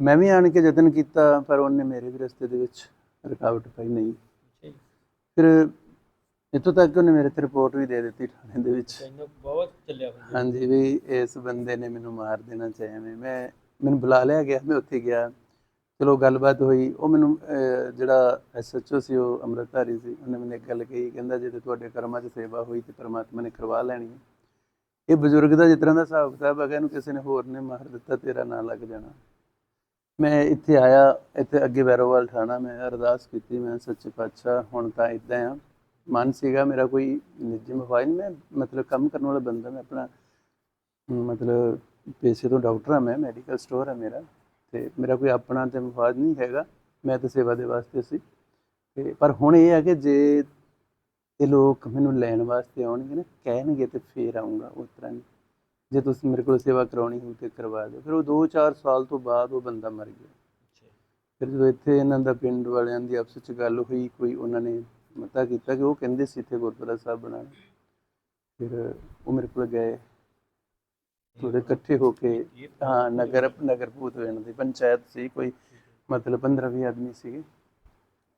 ਮੈਂ ਵੀ ਆਣ ਕੇ ਯਤਨ ਕੀਤਾ ਪਰ ਉਹਨੇ ਮੇਰੇ ਵੀ ਰਸਤੇ ਦੇ ਵਿੱਚ ਰੁਕਾਵਟ ਪਾਈ ਨਹੀਂ। ਫਿਰ ਇੱਥੋਂ ਤੱਕ ਉਹਨੇ ਮੇਰੇ ਤੇ ਰਿਪੋਰਟ ਵੀ ਦੇ ਦਿੱਤੀ ਥਾਣੇ ਦੇ ਵਿੱਚ। ਇੰਨਾ ਬਹੁਤ ਚੱਲਿਆ। ਹਾਂਜੀ ਵੀ ਇਸ ਬੰਦੇ ਨੇ ਮੈਨੂੰ ਮਾਰ ਦੇਣਾ ਚਾਹਿਆ ਮੈਂ ਮੈਂ ਮੈਨੂੰ ਬੁਲਾ ਲਿਆ ਗਿਆ ਮੈਂ ਉੱਥੇ ਗਿਆ। ਚਲੋ ਗੱਲਬਾਤ ਹੋਈ। ਉਹ ਮੈਨੂੰ ਜਿਹੜਾ ਐਸਐਚਓ ਸੀ ਉਹ ਅੰਮ੍ਰਿਤਧਾਰੀ ਸੀ ਉਹਨੇ ਮੈਨੂੰ ਇੱਕ ਗੱਲ ਕਹੀ ਕਹਿੰਦਾ ਜੇ ਤੇ ਤੁਹਾਡੇ ਕਰਮਾਂ 'ਚ ਸੇਵਾ ਹੋਈ ਤੇ ਪ੍ਰਮਾਤਮਾ ਨੇ ਕਰਵਾ ਲੈਣੀ ਹੈ। ਇਹ ਬਜ਼ੁਰਗ ਦਾ ਜਿਸ ਤਰ੍ਹਾਂ ਦਾ ਹਿਸਾਬ ਕਿਤਾਬ ਹੈਗਾ ਇਹਨੂੰ ਕਿਸੇ ਨੇ ਹੋਰ ਨੇ ਮਾਰ ਦਿੱਤਾ ਤੇਰਾ ਨਾਂ ਲੱਗ ਜਾਣਾ। ਮੈਂ ਇੱਥੇ ਆਇਆ ਇੱਥੇ ਅੱਗੇ ਵੈਰੋਵਾਲ ਠਾਣਾ ਮੈਂ ਅਰਦਾਸ ਕੀਤੀ ਮੈਂ ਸੱਚੇ ਪਾਤਸ਼ਾਹ ਹੁਣ ਤਾਂ ਇਦਾਂ ਆ। ਮਨ ਸੀਗਾ ਮੇਰਾ ਕੋਈ ਨਿੱਜੀ ਨਹੀਂ ਮੈਂ ਮਤਲਬ ਕੰਮ ਕਰਨ ਵਾਲਾ ਬੰਦਾ ਮੈਂ ਆਪਣਾ ਮਤਲਬ ਪੈਸੇ ਤੋਂ ਡਾਕਟਰ ਹਾਂ ਮੈਂ ਮੈਡੀਕਲ ਸਟੋਰ ਹੈ ਮੇਰਾ ਤੇ ਮੇਰਾ ਕੋਈ ਆਪਣਾ ਤੇ ਮਫਾਦ ਨਹੀਂ ਹੈਗਾ ਮੈਂ ਤਾਂ ਸੇਵਾ ਦੇ ਵਾਸਤੇ ਸੀ। ਤੇ ਪਰ ਹੁਣ ਇਹ ਹੈ ਕਿ ਜੇ ਇਹ ਲੋਕ ਮੈਨੂੰ ਲੈਣ ਵਾਸਤੇ ਆਉਣਗੇ ਨਾ ਕਹਿਣਗੇ ਤੇ ਫੇਰ ਆਉਂਗਾ ਉਸ ਤਰ੍ਹਾਂ ਨਹੀਂ। ਜੇ ਤੁਸੀਂ ਮੇਰੇ ਕੋਲ ਸੇਵਾ ਕਰਾਉਣੀ ਹੋਊ ਤੇ ਕਰਵਾ ਦਿਓ। ਫਿਰ ਉਹ 2-4 ਸਾਲ ਤੋਂ ਬਾਅਦ ਉਹ ਬੰਦਾ ਮਰ ਗਿਆ। ਫਿਰ ਜਦੋਂ ਇੱਥੇ ਇਹਨਾਂ ਦਾ ਪਿੰਡ ਵਾਲਿਆਂ ਦੀ ਆਪਸ ਵਿੱਚ ਗੱਲ ਹੋਈ ਕੋਈ ਉਹਨਾਂ ਨੇ ਮਤਾ ਕੀਤਾ ਕਿ ਉਹ ਕਹਿੰਦੇ ਸੀ ਇੱਥੇ ਗੁਰਦੁਆਰਾ ਸਾਹਿਬ ਬਣਾਉਣਾ। ਫਿਰ ਉਹ ਮੇਰੇ ਕੋਲ ਗਏ। ਥੋੜੇ ਇਕੱਠੇ ਹੋ ਕੇ, ਹਾਂ, ਨਗਰ ਨਗਰ ਭੂਤਵੇਣ ਦੀ ਪੰਚਾਇਤ ਸੀ, ਕੋਈ ਮਤਲਬ 15 20 ਆਦਮੀ ਸੀਗੇ।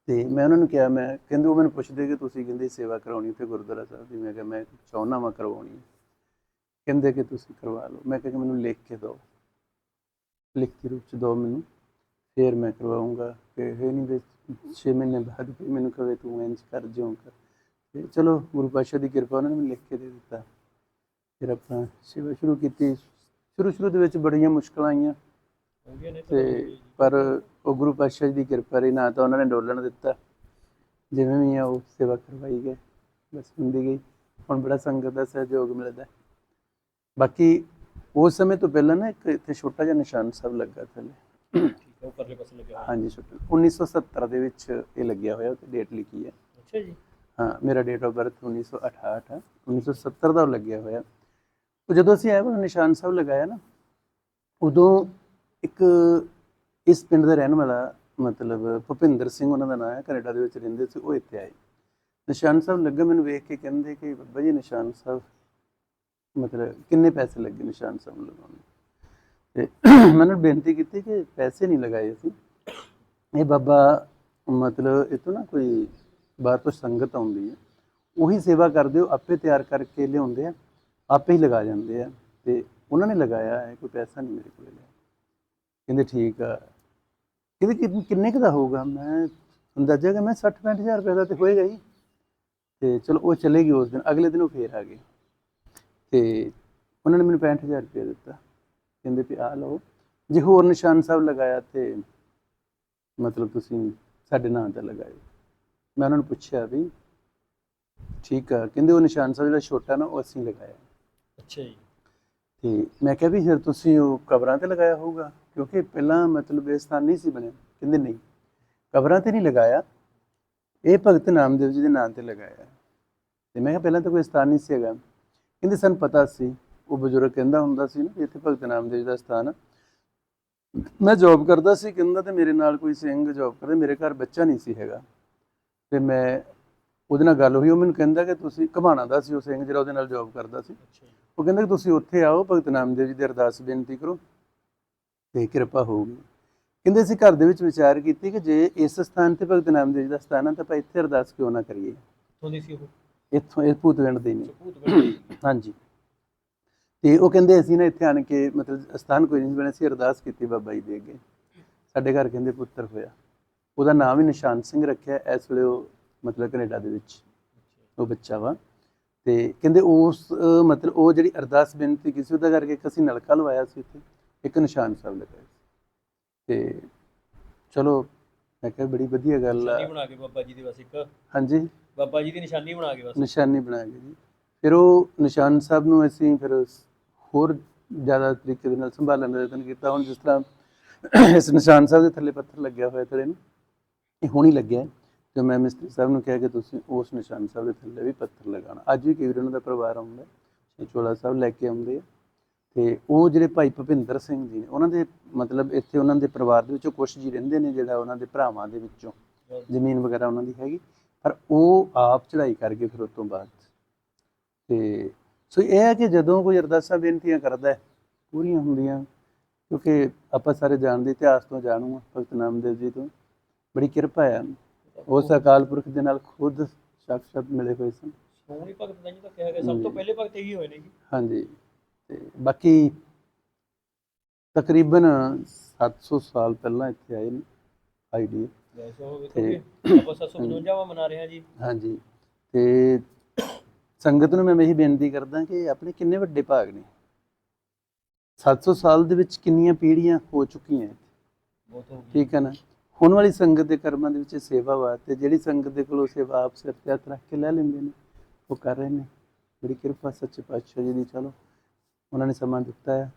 ਤੇ ਮੈਂ ਉਹਨਾਂ ਨੂੰ ਕਿਹਾ, ਮੈਂ ਕਹਿੰਦੇ, ਉਹ ਮੈਨੂੰ ਪੁੱਛਦੇ ਕਿ ਤੁਸੀਂ ਕਹਿੰਦੇ ਸੇਵਾ ਕਰਾਉਣੀ ਤੇ ਗੁਰਦੁਆਰਾ ਸਾਹਿਬ ਦੀ। ਮੈਂ ਕਿਹਾ, ਮੈਂ ਚਾਹੁੰਦਾ ਵਾਂ ਕਰਵਾਉਣੀ ਕਹਿੰਦੇ ਕਿ ਤੁਸੀਂ ਕਰਵਾ ਲਓ। ਮੈਂ ਕਿਹਾ ਕਿ ਮੈਨੂੰ ਲਿਖ ਕੇ ਦਿਓ। ਲਿਖਤੀ ਰੂਪ ਚ ਦਿਓ ਮੈਨੂੰ। ਫਿਰ ਮੈਂ ਕਰਵਾਉਂਗਾ ਕਿ ਇਹ ਨਹੀਂ ਵੀ 6 ਮਹੀਨੇ ਬਾਅਦ ਵੀ ਮੈਨੂੰ ਕਵੇ ਤੂੰ ਇੰਜ ਕਰ, ਜਿਉਂ ਕਰ। ਤੇ ਚਲੋ, ਗੁਰੂ ਪਾਤਸ਼ਾਹ ਦੀ ਕਿਰਪਾ ਉਹਨਾਂ ਨੇ ਮੈਨੂੰ ਲਿਖ ਕੇ ਦੇ ਦਿੱਤਾ। ਫਿਰ ਆਪਾਂ ਸੇਵਾ ਸ਼ੁਰੂ ਕੀਤੀ। ਸ਼ੁਰੂ ਸ਼ੁਰੂ ਦੇ ਵਿੱਚ ਬੜੀਆਂ ਮੁਸ਼ਕਲਾਂ ਆਈਆਂ। ਨੇ ਤਾਂ ਤੇ ਪਰ ਉਹ ਗੁਰੂ ਪਾਤਸ਼ਾਹ ਜੀ ਦੀ ਕਿਰਪਾ ਰਹੀ, ਨਾ ਤਾਂ ਉਹਨਾਂ ਨੇ ਡੋਲਣ ਦਿੱਤਾ। ਜਿਵੇਂ ਵੀ ਆ, ਉਹ ਸੇਵਾ ਕਰਵਾਈ ਗਏ। ਬਸ ਹੁੰਦੀ ਗਈ। ਹੁਣ ਬੜਾ ਸੰਗਤ ਦਾ ਸਹਿਯੋਗ ਮਿਲਦਾ। ਬਾਕੀ ਉਸ ਸਮੇਂ ਤੋਂ ਪਹਿਲਾਂ ਨਾ ਇੱਕ ਇੱਥੇ ਛੋਟਾ ਜਿਹਾ ਨਿਸ਼ਾਨ ਸਾਹਿਬ ਲੱਗਾ ਥੱਲੇ। ਉਹ ਪਰਲੇ ਪਾਸੇ ਲੱਗਿਆ ਹੋਇਆ। ਹਾਂਜੀ ਛੋਟਾ। 1970 ਦੇ ਵਿੱਚ ਇਹ ਲੱਗਿਆ ਹੋਇਆ ਤੇ ਡੇਟ ਲਿਖੀ ਹੈ। ਅੱਛਾ ਜੀ। ਹਾਂ ਮੇਰਾ ਡੇਟ ਆਫ ਬਰਥ 1968 ਹੈ। 1970 ਦਾ ਉਹ ਲੱਗਿਆ ਹੋਇਆ। ਉਹ ਜਦੋਂ ਅਸੀਂ ਆਏ ਵਾਲਾ ਨਿਸ਼ਾਨ ਸਾਹਿਬ ਲਗਾਇਆ ਨਾ ਉਦੋਂ ਇੱਕ ਇਸ ਪਿੰਡ ਦਾ ਰਹਿਣ ਵਾਲਾ ਮਤਲਬ ਭੁਪਿੰਦਰ ਸਿੰਘ ਉਹਨਾਂ ਦਾ ਨਾਮ ਹੈ ਕੈਨੇਡਾ ਦੇ ਵਿੱਚ ਰਹਿੰਦੇ ਸੀ ਉਹ ਇੱਥੇ ਆਏ। ਨਿਸ਼ਾਨ ਸਾਹਿਬ ਲੱਗਾ ਮੈਨੂੰ ਵੇਖ ਕੇ ਕਹਿੰਦੇ ਕਿ ਬੱਬਾ ਜੀ ਨਿਸ਼ਾਨ ਸਾਹਿਬ ਮਤਲਬ ਕਿੰਨੇ ਪੈਸੇ ਲੱਗੇ ਨਿਸ਼ਾਨ ਸਾਹਿਬ ਨੂੰ ਲਗਾਉਣ? ਤੇ ਮੈਂ ਉਹਨਾਂ ਨੂੰ ਬੇਨਤੀ ਕੀਤੀ ਕਿ ਪੈਸੇ ਨਹੀਂ ਲਗਾਏ ਅਸੀਂ। ਇਹ ਬਾਬਾ ਮਤਲਬ ਇਹ ਤੋਂ ਨਾ ਕੋਈ ਬਾਹਰ ਤੋਂ ਸੰਗਤ ਆਉਂਦੀ ਹੈ, ਉਹੀ ਸੇਵਾ ਕਰਦੇ ਹੋ, ਆਪੇ ਤਿਆਰ ਕਰਕੇ ਲਿਆਉਂਦੇ ਆ, ਆਪੇ ਹੀ ਲਗਾ ਜਾਂਦੇ ਆ ਤੇ ਉਹਨਾਂ ਨੇ ਲਗਾਇਆ ਹੈ, ਕੋਈ ਪੈਸਾ ਨਹੀਂ ਮੇਰੇ ਕੋਲ ਲਿਆ। ਕਹਿੰਦੇ ਠੀਕ ਆ। ਕਹਿੰਦੇ ਕਿ- ਕਿੰਨੇ ਕੁ ਦਾ ਹੋਊਗਾ? ਮੈਂ ਅੰਦਾਜ਼ਾ ਕਿ ਮੈਂ 60 ਹਜ਼ਾਰ ਰੁਪਏ ਦਾ ਤੇ ਹੋਏਗਾ ਹੀ। ਤੇ ਚਲੋ ਉਹ ਚਲੇ ਗਈ ਉਸ ਦਿਨ, ਅਗਲੇ ਦਿਨ ਉਹ ਫੇਰ ਆ ਗਏ। ਤੇ ਉਹਨਾਂ ਨੇ ਮੈਨੂੰ 65000 ਰੁਪਏ ਦਿੱਤਾ। ਕਹਿੰਦੇ ਵੀ ਆ ਲਓ। ਜੇ ਹੋਰ ਨਿਸ਼ਾਨ ਸਾਹਿਬ ਲਗਾਇਆ ਤੇ ਮਤਲਬ ਤੁਸੀਂ ਸਾਡੇ ਨਾਂ ਤੇ ਲਗਾਇਓ ਮੈਂ ਉਹਨਾਂ ਨੂੰ ਪੁੱਛਿਆ ਵੀ ਠੀਕ ਆ ਕਹਿੰਦੇ ਉਹ ਨਿਸ਼ਾਨ ਸਾਹਿਬ ਜਿਹੜਾ ਛੋਟਾ ਨਾ ਉਹ ਅਸੀਂ ਲਗਾਇਆ। ਅੱਛਾ ਜੀ। ਤੇ ਮੈਂ ਕਿਹਾ ਵੀ ਫਿਰ ਤੁਸੀਂ ਉਹ ਕਬਰਾਂ ਤੇ ਲਗਾਇਆ ਹੋਊਗਾ ਕਿਉਂਕਿ ਪਹਿਲਾਂ ਮਤਲਬ ਇਹ ਸਥਾਨ ਨਹੀਂ ਸੀ ਬਣਿਆ। ਕਹਿੰਦੇ ਨਹੀਂ ਕਬਰਾਂ ਤੇ ਨਹੀਂ ਲਗਾਇਆ। ਇਹ ਭਗਤ ਨਾਮਦੇਵ ਜੀ ਦੇ ਨਾਂ ਤੇ ਲਗਾਇਆ। ਤੇ ਮੈਂ ਕਿਹਾ ਪਹਿਲਾਂ ਤਾਂ ਕੋਈ ਸਥਾਨ ਨਹੀਂ ਸੀ ਹੈਗਾ। ਕਹਿੰਦੇ ਸਾਨੂੰ ਪਤਾ ਸੀ ਉਹ ਬਜ਼ੁਰਗ ਕਹਿੰਦਾ ਹੁੰਦਾ ਸੀ ਨਾ ਇੱਥੇ ਭਗਤ ਨਾਮਦੇਵ ਦਾ ਸਥਾਨ ਆ। ਮੈਂ ਜੌਬ ਕਰਦਾ ਸੀ ਕਹਿੰਦਾ ਤੇ ਮੇਰੇ ਨਾਲ ਕੋਈ ਸਿੰਘ ਜੌਬ ਕਰਦੇ ਮੇਰੇ ਘਰ ਬੱਚਾ ਨਹੀਂ ਸੀ ਹੈਗਾ। ਤੇ ਮੈਂ ਉਹਦੇ ਨਾਲ ਗੱਲ ਹੋਈ ਉਹ ਮੈਨੂੰ ਕਹਿੰਦਾ ਕਿ ਤੁਸੀਂ ਘਮਾਣਾ ਦਾ ਸੀ ਉਹ ਸਿੰਘ ਜਿਹੜਾ ਉਹਦੇ ਨਾਲ ਜੌਬ ਕਰਦਾ ਸੀ। ਉਹ ਕਹਿੰਦਾ ਕਿ ਤੁਸੀਂ ਉੱਥੇ ਆਓ ਭਗਤ ਨਾਮਦੇਵ ਜੀ ਦੀ ਅਰਦਾਸ ਬੇਨਤੀ ਕਰੋ ਤੇ ਕਿਰਪਾ ਹੋਊਗੀ। ਕਹਿੰਦੇ ਅਸੀਂ ਘਰ ਦੇ ਵਿੱਚ ਵਿਚਾਰ ਕੀਤੀ ਕਿ ਜੇ ਇਸ ਸਥਾਨ ਤੇ ਭਗਤ ਨਾਮਦੇਵ ਜੀ ਦਾ ਸਥਾਨ ਹੈ ਤਾਂ ਆਪਾਂ ਇੱਥੇ ਅਰਦਾਸ ਕਿਉਂ ਨਾ ਕਰੀਏ? ਦੀ ਸੀ ਉਹ? ਇੱਥੋਂ ਇਹ ਭੂਤਵਿੰਡ ਦੇ ਨੇ ਹਾਂਜੀ। ਤੇ ਉਹ ਕਹਿੰਦੇ ਅਸੀਂ ਨਾ ਇੱਥੇ ਆਣ ਕੇ ਮਤਲਬ ਸਥਾਨ ਕੋਈ ਨਹੀਂ ਬਣਿਆ ਸੀ ਅਰਦਾਸ ਕੀਤੀ ਬਾਬਾ ਜੀ ਦੇ ਅੱਗੇ। ਸਾਡੇ ਘਰ ਕਹਿੰਦੇ ਪੁੱਤਰ ਹੋਇਆ। ਉਹਦਾ ਨਾਮ ਹੀ ਨਿਸ਼ਾਨ ਸਿੰਘ ਰੱਖਿਆ ਇਸ ਵੇਲੇ ਉਹ ਮਤਲਬ ਕੈਨੇਡਾ ਦੇ ਵਿੱਚ ਉਹ ਬੱਚਾ ਵਾ। ਤੇ ਕਹਿੰਦੇ ਉਸ ਮਤਲਬ ਉਹ ਜਿਹੜੀ ਅਰਦਾਸ ਬੇਨਤੀ ਕੀਤੀ ਉਹਦਾ ਕਰਕੇ ਇੱਕ ਅਸੀਂ ਨਲਕਾ ਲਵਾਇਆ ਸੀ ਇੱਥੇ ਇੱਕ ਨਿਸ਼ਾਨ ਸਾਹਿਬ ਲਗਾਇਆ ਸੀ। ਤੇ ਚਲੋ ਮੈਂ ਕਿਹਾ ਬੜੀ ਵਧੀਆ ਗੱਲ ਆ। ਨਿਸ਼ਾਨੀ ਬਣਾ ਕੇ ਬਾਬਾ ਜੀ ਦੇ ਬਸ ਇੱਕ। ਹਾਂਜੀ। ਬਾਬਾ ਜੀ ਦੀ ਨਿਸ਼ਾਨੀ ਬਣਾ ਕੇ ਬਸ। ਨਿਸ਼ਾਨੀ ਬਣਾ ਕੇ ਜੀ। ਫਿਰ ਉਹ ਨਿਸ਼ਾਨ ਸਾਹਿਬ ਨੂੰ ਅਸੀਂ ਫਿਰ ਹੋਰ ਜ਼ਿਆਦਾ ਤਰੀਕੇ ਦੇ ਨਾਲ ਸੰਭਾਲਣ ਦਾ ਯਤਨ ਕੀਤਾ। ਹੁਣ ਜਿਸ ਤਰ੍ਹਾਂ ਇਸ ਨਿਸ਼ਾਨ ਸਾਹਿਬ ਦੇ ਥੱਲੇ ਪੱਥਰ ਲੱਗਿਆ ਹੋਇਆ ਥੜੇ ਨੂੰ, ਇਹ ਹੁਣ ਹੀ ਲੱਗਿਆ। ਹੈ। ਤੇ ਮੈਂ ਮਿਸਤਰੀ ਸਾਹਿਬ ਨੂੰ ਕਿਹਾ ਕਿ ਤੁਸੀਂ ਉਸ ਨਿਸ਼ਾਨ ਸਾਹਿਬ ਦੇ ਥੱਲੇ ਵੀ ਪੱਥਰ ਲਗਾਉਣਾ। ਅੱਜ ਵੀ ਕਈ ਵਾਰ ਉਹਨਾਂ ਦਾ ਪਰਿਵਾਰ ਆਉਂਦਾ ਚੋਲਾ ਸਾਹਿਬ ਲੈ ਕੇ ਆਉਂਦੇ ਆ। ਤੇ ਉਹ ਜਿਹੜੇ ਭਾਈ ਭੁਪਿੰਦਰ ਸਿੰਘ ਜੀ ਨੇ, ਉਹਨਾਂ ਦੇ ਮਤਲਬ ਇੱਥੇ ਉਹਨਾਂ ਦੇ ਪਰਿਵਾਰ ਦੇ ਵਿੱਚੋਂ ਕੁਝ ਜੀ ਰਹਿੰਦੇ ਨੇ ਜਿਹੜਾ ਉਹਨਾਂ ਦੇ ਭਰਾਵਾਂ ਦੇ ਵਿੱਚੋਂ। ਜ਼ਮੀਨ ਵਗੈਰਾ ਉਹਨਾਂ ਦੀ ਹੈਗੀ। ਪਰ ਉਹ ਆਪ ਚੜ੍ਹਾਈ ਕਰ ਗਏ ਫਿਰ ਉਸ ਤੋਂ ਬਾਅਦ ਤੇ ਸੋ ਇਹ ਹੈ ਕਿ ਜਦੋਂ ਕੋਈ ਅਰਦਾਸਾਂ ਬੇਨਤੀਆਂ ਕਰਦਾ ਹੈ ਪੂਰੀਆਂ ਹੁੰਦੀਆਂ ਕਿਉਂਕਿ ਆਪਾਂ ਸਾਰੇ ਜਾਣਦੇ ਇਤਿਹਾਸ ਤੋਂ ਜਾਣੂ ਹਾਂ ਭਗਤ ਨਾਮਦੇਵ ਜੀ ਤੋਂ। ਬੜੀ ਕਿਰਪਾ ਹੈ। ਉਸ ਅਕਾਲ ਪੁਰਖ ਦੇ ਨਾਲ ਖੁਦ ਸਾਖਸ਼ਾਤ ਮਿਲੇ ਹੋਏ ਸਨ। ਸੋਹਣੀ ਭਗਤ ਦਾ ਜੀ ਤਾਂ ਕਿਹਾ ਗਿਆ ਸਭ ਤੋਂ ਪਹਿਲੇ ਭਗਤ ਇਹੀ ਹੋਏ ਨੇ ਜੀ। ਹਾਂਜੀ। ਤੇ ਬਾਕੀ ਤਕਰੀਬਨ 700 ਸਾਲ ਪਹਿਲਾਂ ਇੱਥੇ ਆਏ ਨੇ ਆਈਡੀ ਤੇ- ਵੇਖੋਗੇ ਆਪਾਂ 755ਵਾਂ ਮਨਾ ਰਹੇ ਹਾਂ ਜੀ। ਹਾਂਜੀ। ਤੇ ਸੰਗਤ ਨੂੰ ਮੈਂ ਇਹੀ ਬੇਨਤੀ ਕਰਦਾ ਕਿ ਆਪਣੇ ਕਿੰਨੇ ਵੱਡੇ ਭਾਗ ਨੇ। 700 ਸਾਲ ਦੇ ਵਿੱਚ ਕਿੰਨੀਆਂ ਪੀੜ੍ਹੀਆਂ ਹੋ ਚੁੱਕੀਆਂ ਇੱਥੇ। ਠੀਕ ਹੈ ਨਾ? ਹੁਣ ਵਾਲੀ ਸੰਗਤ ਦੇ ਕਰਮਾਂ ਦੇ ਵਿੱਚ ਸੇਵਾ ਵਾ ਤੇ ਜਿਹੜੀ ਸੰਗਤ ਦੇ ਕੋਲੋਂ ਸੇਵਾ ਆਪ ਸਿਰ ਤੇ ਹੱਥ ਰੱਖ ਕੇ ਲੈ ਲੈਂਦੇ ਨੇ ਉਹ ਕਰ ਰਹੇ ਨੇ। ਬੜੀ ਕਿਰਪਾ ਸੱਚੇ ਪਾਤਸ਼ਾਹ ਜੀ ਦੀ। ਚਲੋ ਉਹਨਾਂ ਨੇ ਸਮਾਂ ਦਿੱਤਾ ਹੈ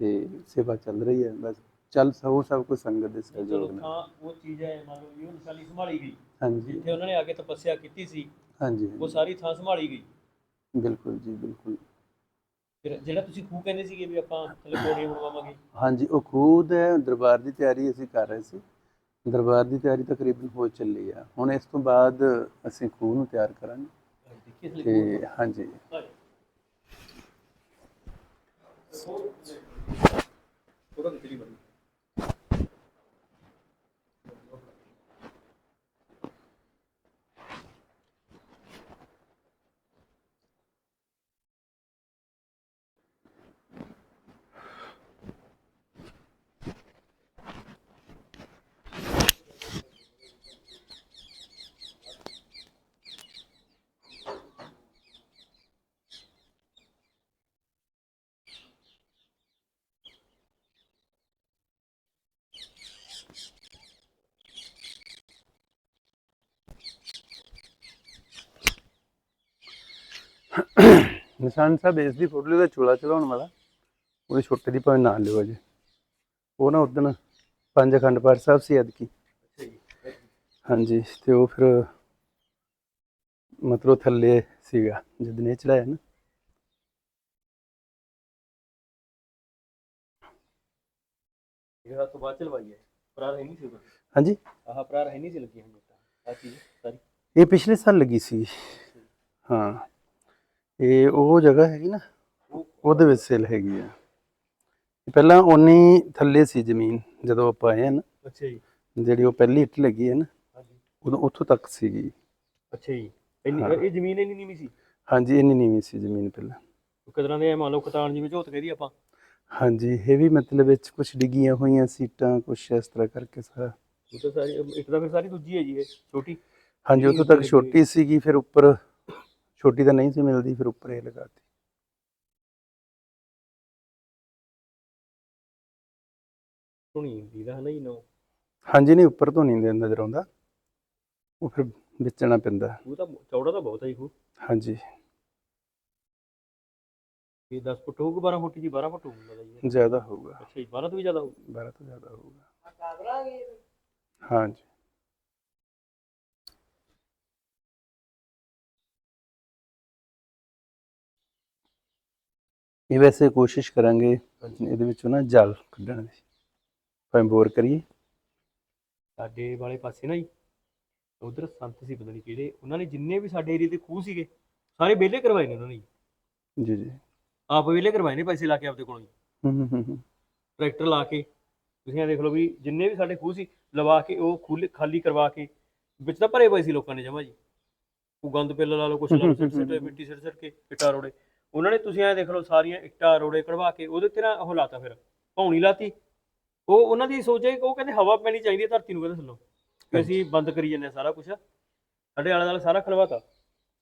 ਤੇ ਸੇਵਾ ਚੱਲ ਰਹੀ ਹੈ। ਬਸ ਚੱਲ ਸਭ ਸਭ ਕੁਝ ਸੰਗਤ ਦੇ ਸਹਿਯੋਗ ਨਾਲ ਉਹ ਚੀਜ਼ ਹੈ ਮੰਨ ਲਓ ਵੀ ਉਹ ਨਿਸ਼ਾਨੀ ਸੰਭਾਲੀ ਗਈ। ਹਾਂਜੀ। ਜਿੱਥੇ ਉਹਨਾਂ ਨੇ ਆ ਕੇ ਤਪੱਸਿਆ ਕੀਤੀ ਸੀ ਹਾਂਜੀ ਉਹ ਸਾਰੀ ਥਾਂ ਸੰਭਾਲੀ ਗਈ। ਬਿਲਕੁਲ ਜੀ ਬਿਲਕੁਲ। ਫਿਰ ਜਿਹੜਾ ਤੁਸੀਂ ਖੂਹ ਕਹਿੰਦੇ ਸੀਗੇ ਵੀ ਆਪਾਂ ਥੱਲੇ ਪੌੜੀਆਂ ਬਣਵਾਵਾਂਗੇ? ਹਾਂਜੀ ਉਹ ਖੂਦ ਹੈ ਦਰਬਾਰ ਦੀ ਤਿਆਰੀ ਅਸੀਂ ਕਰ ਰਹੇ ਸੀ। ਦਰਬਾਰ ਦੀ ਤਿਆਰੀ ਤਕਰੀਬਨ ਹੋ ਚੱਲੀ ਆ। ਹੁਣ ਇਸ ਤੋਂ ਬਾਅਦ ਅਸੀਂ ਖੂਹ ਨੂੰ ਤਿਆਰ ਕਰਾਂਗੇ। ਦੇਖੀਏ ਥੱਲੇ ਤੇ ਹਾਂਜੀ। ਉਹਦਾ ਬਣੀ ਨਿਸ਼ਾਨ ਸਾਹਿਬ ਇਸ ਦੀ ਫੋਟੋ ਦਾ ਚੋਲਾ ਚੜਾਉਣ ਵਾਲਾ। ਉਹਦੇ ਛੋਟੇ ਦੀ ਭਾਵੇਂ ਨਾਂ ਲਿਓ ਜੀ ਉਹ ਨਾ ਉਦਣ ਪੰਜ ਅਖੰਡ ਪਾਠ ਸਾਹਿਬ ਸੀ ਅਦਕੀ ਹਾਂਜੀ ਤੇ ਉਹ ਫਿਰ ਮਤਲਬ ਥੱਲੇ ਸੀਗਾ ਜਦ ਨੇ ਚੜਾਇਆ ਨਾ। ਇਹ ਤੋਂ ਬਾਅਦ ਚਲਵਾਈ ਹੈ। ਪ੍ਰਾਰ ਹੈ ਨਹੀਂ ਸੀ ਉਦੋਂ। ਹਾਂਜੀ? ਆਹ ਪ੍ਰਾਰ ਹੈ ਨਹੀਂ ਸੀ ਲੱਗੀ ਹੁੰਦੀ ਤਾਂ ਆ ਚੀਜ਼ ਸਾਰੀ। ਇਹ ਪਿਛਲੇ ਸਾਲ ਲੱਗੀ ਸੀ। ਹਾਂ। ਇਹ ਉਹ ਜਗ੍ਹਾ ਹੈਗੀ ਨਾ ਉਹਦੇ ਵਿੱਚ ਸੇਲ ਹੈਗੀ ਆ। ਪਹਿਲਾਂ ਉਨੀ ਥੱਲੇ ਸੀ ਜ਼ਮੀਨ ਜਦੋਂ ਆਪਾਂ ਆਏ ਹਨ ਅੱਛਾ ਜੀ। ਜਿਹੜੀ ਉਹ ਪਹਿਲੀ ਇੱਟ ਲੱਗੀ ਹੈ ਨਾ ਹਾਂਜੀ। ਉਦੋਂ ਉੱਥੋਂ ਤੱਕ ਸੀਗੀ। ਅੱਛਾ ਜੀ। ਇੰਨੀ। ਇਹ ਜ਼ਮੀਨ ਇੰਨੀ ਨੀਵੀਂ ਸੀ? ਹਾਂਜੀ ਇੰਨੀ ਨੀਵੀਂ ਸੀ ਜ਼ਮੀਨ ਪਹਿਲਾਂ। ਕਿਦਰਾਂ ਦੇ ਮੰਨ ਲਓ ਕਤਾਨ ਜਿਵੇਂ ਝੋਤ ਕਹਦੀ ਆਪਾਂ। ਹਾਂਜੀ ਇਹ ਵੀ ਮਤਲਬ ਵਿੱਚ ਕੁਝ ਡਿੱਗੀਆਂ ਹੋਈਆਂ ਸੀਟਾਂ ਕੁਝ ਇਸ ਤਰ੍ਹਾਂ ਕਰਕੇ ਸਾਰਾ। ਉਹ ਤਾਂ ਸਾਰੀ ਇੱਕ ਤਾਂ ਫਿਰ ਸਾਰੀ ਦੂਜੀ ਹੈ ਜੀ ਇਹ ਛੋਟੀ। ਹਾਂਜੀ ਉੱਥੋਂ ਤੱਕ ਛੋਟੀ ਸੀਗੀ ਫਿਰ ਉੱਪਰ ਛੋਟੀ ਤਾਂ ਨਹੀਂ ਸੀ ਮਿਲਦੀ ਫਿਰ ਉੱਪਰ ਇਹ ਲਗਾਤੀ ਸੁਣੀ ਹੁੰਦੀ ਦਾ ਹਨਾ ਜੀ ਨੋ। ਹਾਂਜੀ ਨਹੀਂ ਉੱਪਰ ਤੋਂ ਨਹੀਂ ਨਜ਼ਰ ਆਉਂਦਾ। ਉਹ ਫਿਰ ਵੇਚਣਾ ਪੈਂਦਾ। ਉਹ ਤਾਂ ਚੌੜਾ ਤਾਂ ਬਹੁਤ ਹੈ ਜੀ ਉਹ। ਹਾਂਜੀ। ਇਹ 10 ਫੁੱਟ ਹੋਊਗਾ 12 ਫੁੱਟ ਜੀ 12 ਫੁੱਟ ਹੋਊਗਾ ਜੀ। ਜ਼ਿਆਦਾ ਹੋਊਗਾ। ਅੱਛਾ ਜੀ 12 ਤੋਂ ਵੀ ਜ਼ਿਆਦਾ ਹੋਊ 12 ਤੋਂ ਜ਼ਿਆਦਾ ਹੋਊਗਾ। ਹਾਂਜੀ। ਇਹ ਵੈਸੇ ਕੋਸ਼ਿਸ਼ ਕਰਾਂਗੇ ਇਹਦੇ ਵਿੱਚੋਂ ਨਾ ਜਲ ਕੱਢਣ ਦੀ। ਭਾਵੇਂ ਬੋਰ ਕਰੀਏ। ਸਾਡੇ ਵਾਲੇ ਪਾਸੇ ਨਾ ਜੀ ਉਧਰ ਸੰਤ ਸੀ ਪਤਾ ਨਹੀਂ ਕਿਹੜੇ ਉਹਨਾਂ ਨੇ ਜਿੰਨੇ ਵੀ ਸਾਡੇ ਏਰੀਆ ਦੇ ਖੂਹ ਸੀਗੇ ਸਾਰੇ ਵਿਹਲੇ ਕਰਵਾਏ ਨੇ ਉਹਨਾਂ ਨੇ ਜੀ। ਜੀ ਆਪ ਵਿਹਲੇ ਕਰਵਾਏ ਨੇ ਪੈਸੇ ਲਾ ਕੇ ਆਪਦੇ ਕੋਲੋਂ ਜੀ। ਹੂੰ ਹੂੰ ਹੂੰ, ਹੂੰ। ਟਰੈਕਟਰ ਲਾ ਕੇ ਤੁਸੀਂ ਇਹ ਦੇਖ ਲਓ ਵੀ ਜਿੰਨੇ ਵੀ ਸਾਡੇ ਖੂਹ ਸੀ ਲਵਾ ਕੇ ਉਹ ਖੁੱਲੇ ਖਾਲੀ ਕਰਵਾ ਕੇ ਵਿੱਚ ਤਾਂ ਭਰੇ ਪਏ ਸੀ ਲੋਕਾਂ ਨੇ ਜਮਾ ਜੀ। ਉਹ ਗੰਦ ਪਿੱਲ ਲਾ ਲਓ ਕੁਛ ਲਾ ਲਓ ਸਿੱਟ ਸਿੱਟ ਮਿੱਟੀ ਸਿੱਟ ਸਿੱਟ ਕੇ ਇੱਟਾਂ ਰੋੜੇ। ਉਹਨਾਂ ਨੇ ਤੁਸੀਂ ਇਹ ਦੇਖ ਲਓ ਸਾਰੀਆਂ ਇੱਟਾਂ ਰੋੜੇ ਕਢਵਾ ਕੇ ਉਹਦੇ ਤੇ ਨਾ ਉਹ ਲਾਤਾ ਫਿਰ ਭੌਣੀ ਲਾਤੀ। ਉਹ ਉਹਨਾਂ ਦੀ ਸੋਚ ਹੈ ਕਿ ਉਹ ਕਹਿੰਦੇ ਹਵਾ ਪੈਣੀ ਚਾਹੀਦੀ ਹੈ ਧਰਤੀ ਨੂੰ ਕਹਿੰਦੇ ਥੱਲੋਂ। ਕਿ ਅਸੀਂ ਬੰਦ ਕਰੀ ਜੰਨੇ ਸਾਰਾ ਕੁਝ ਸਾਡੇ ਆਲੇ ਦੁਆਲੇ ਸਾਰਾ ਖਲਵਾਤਾ।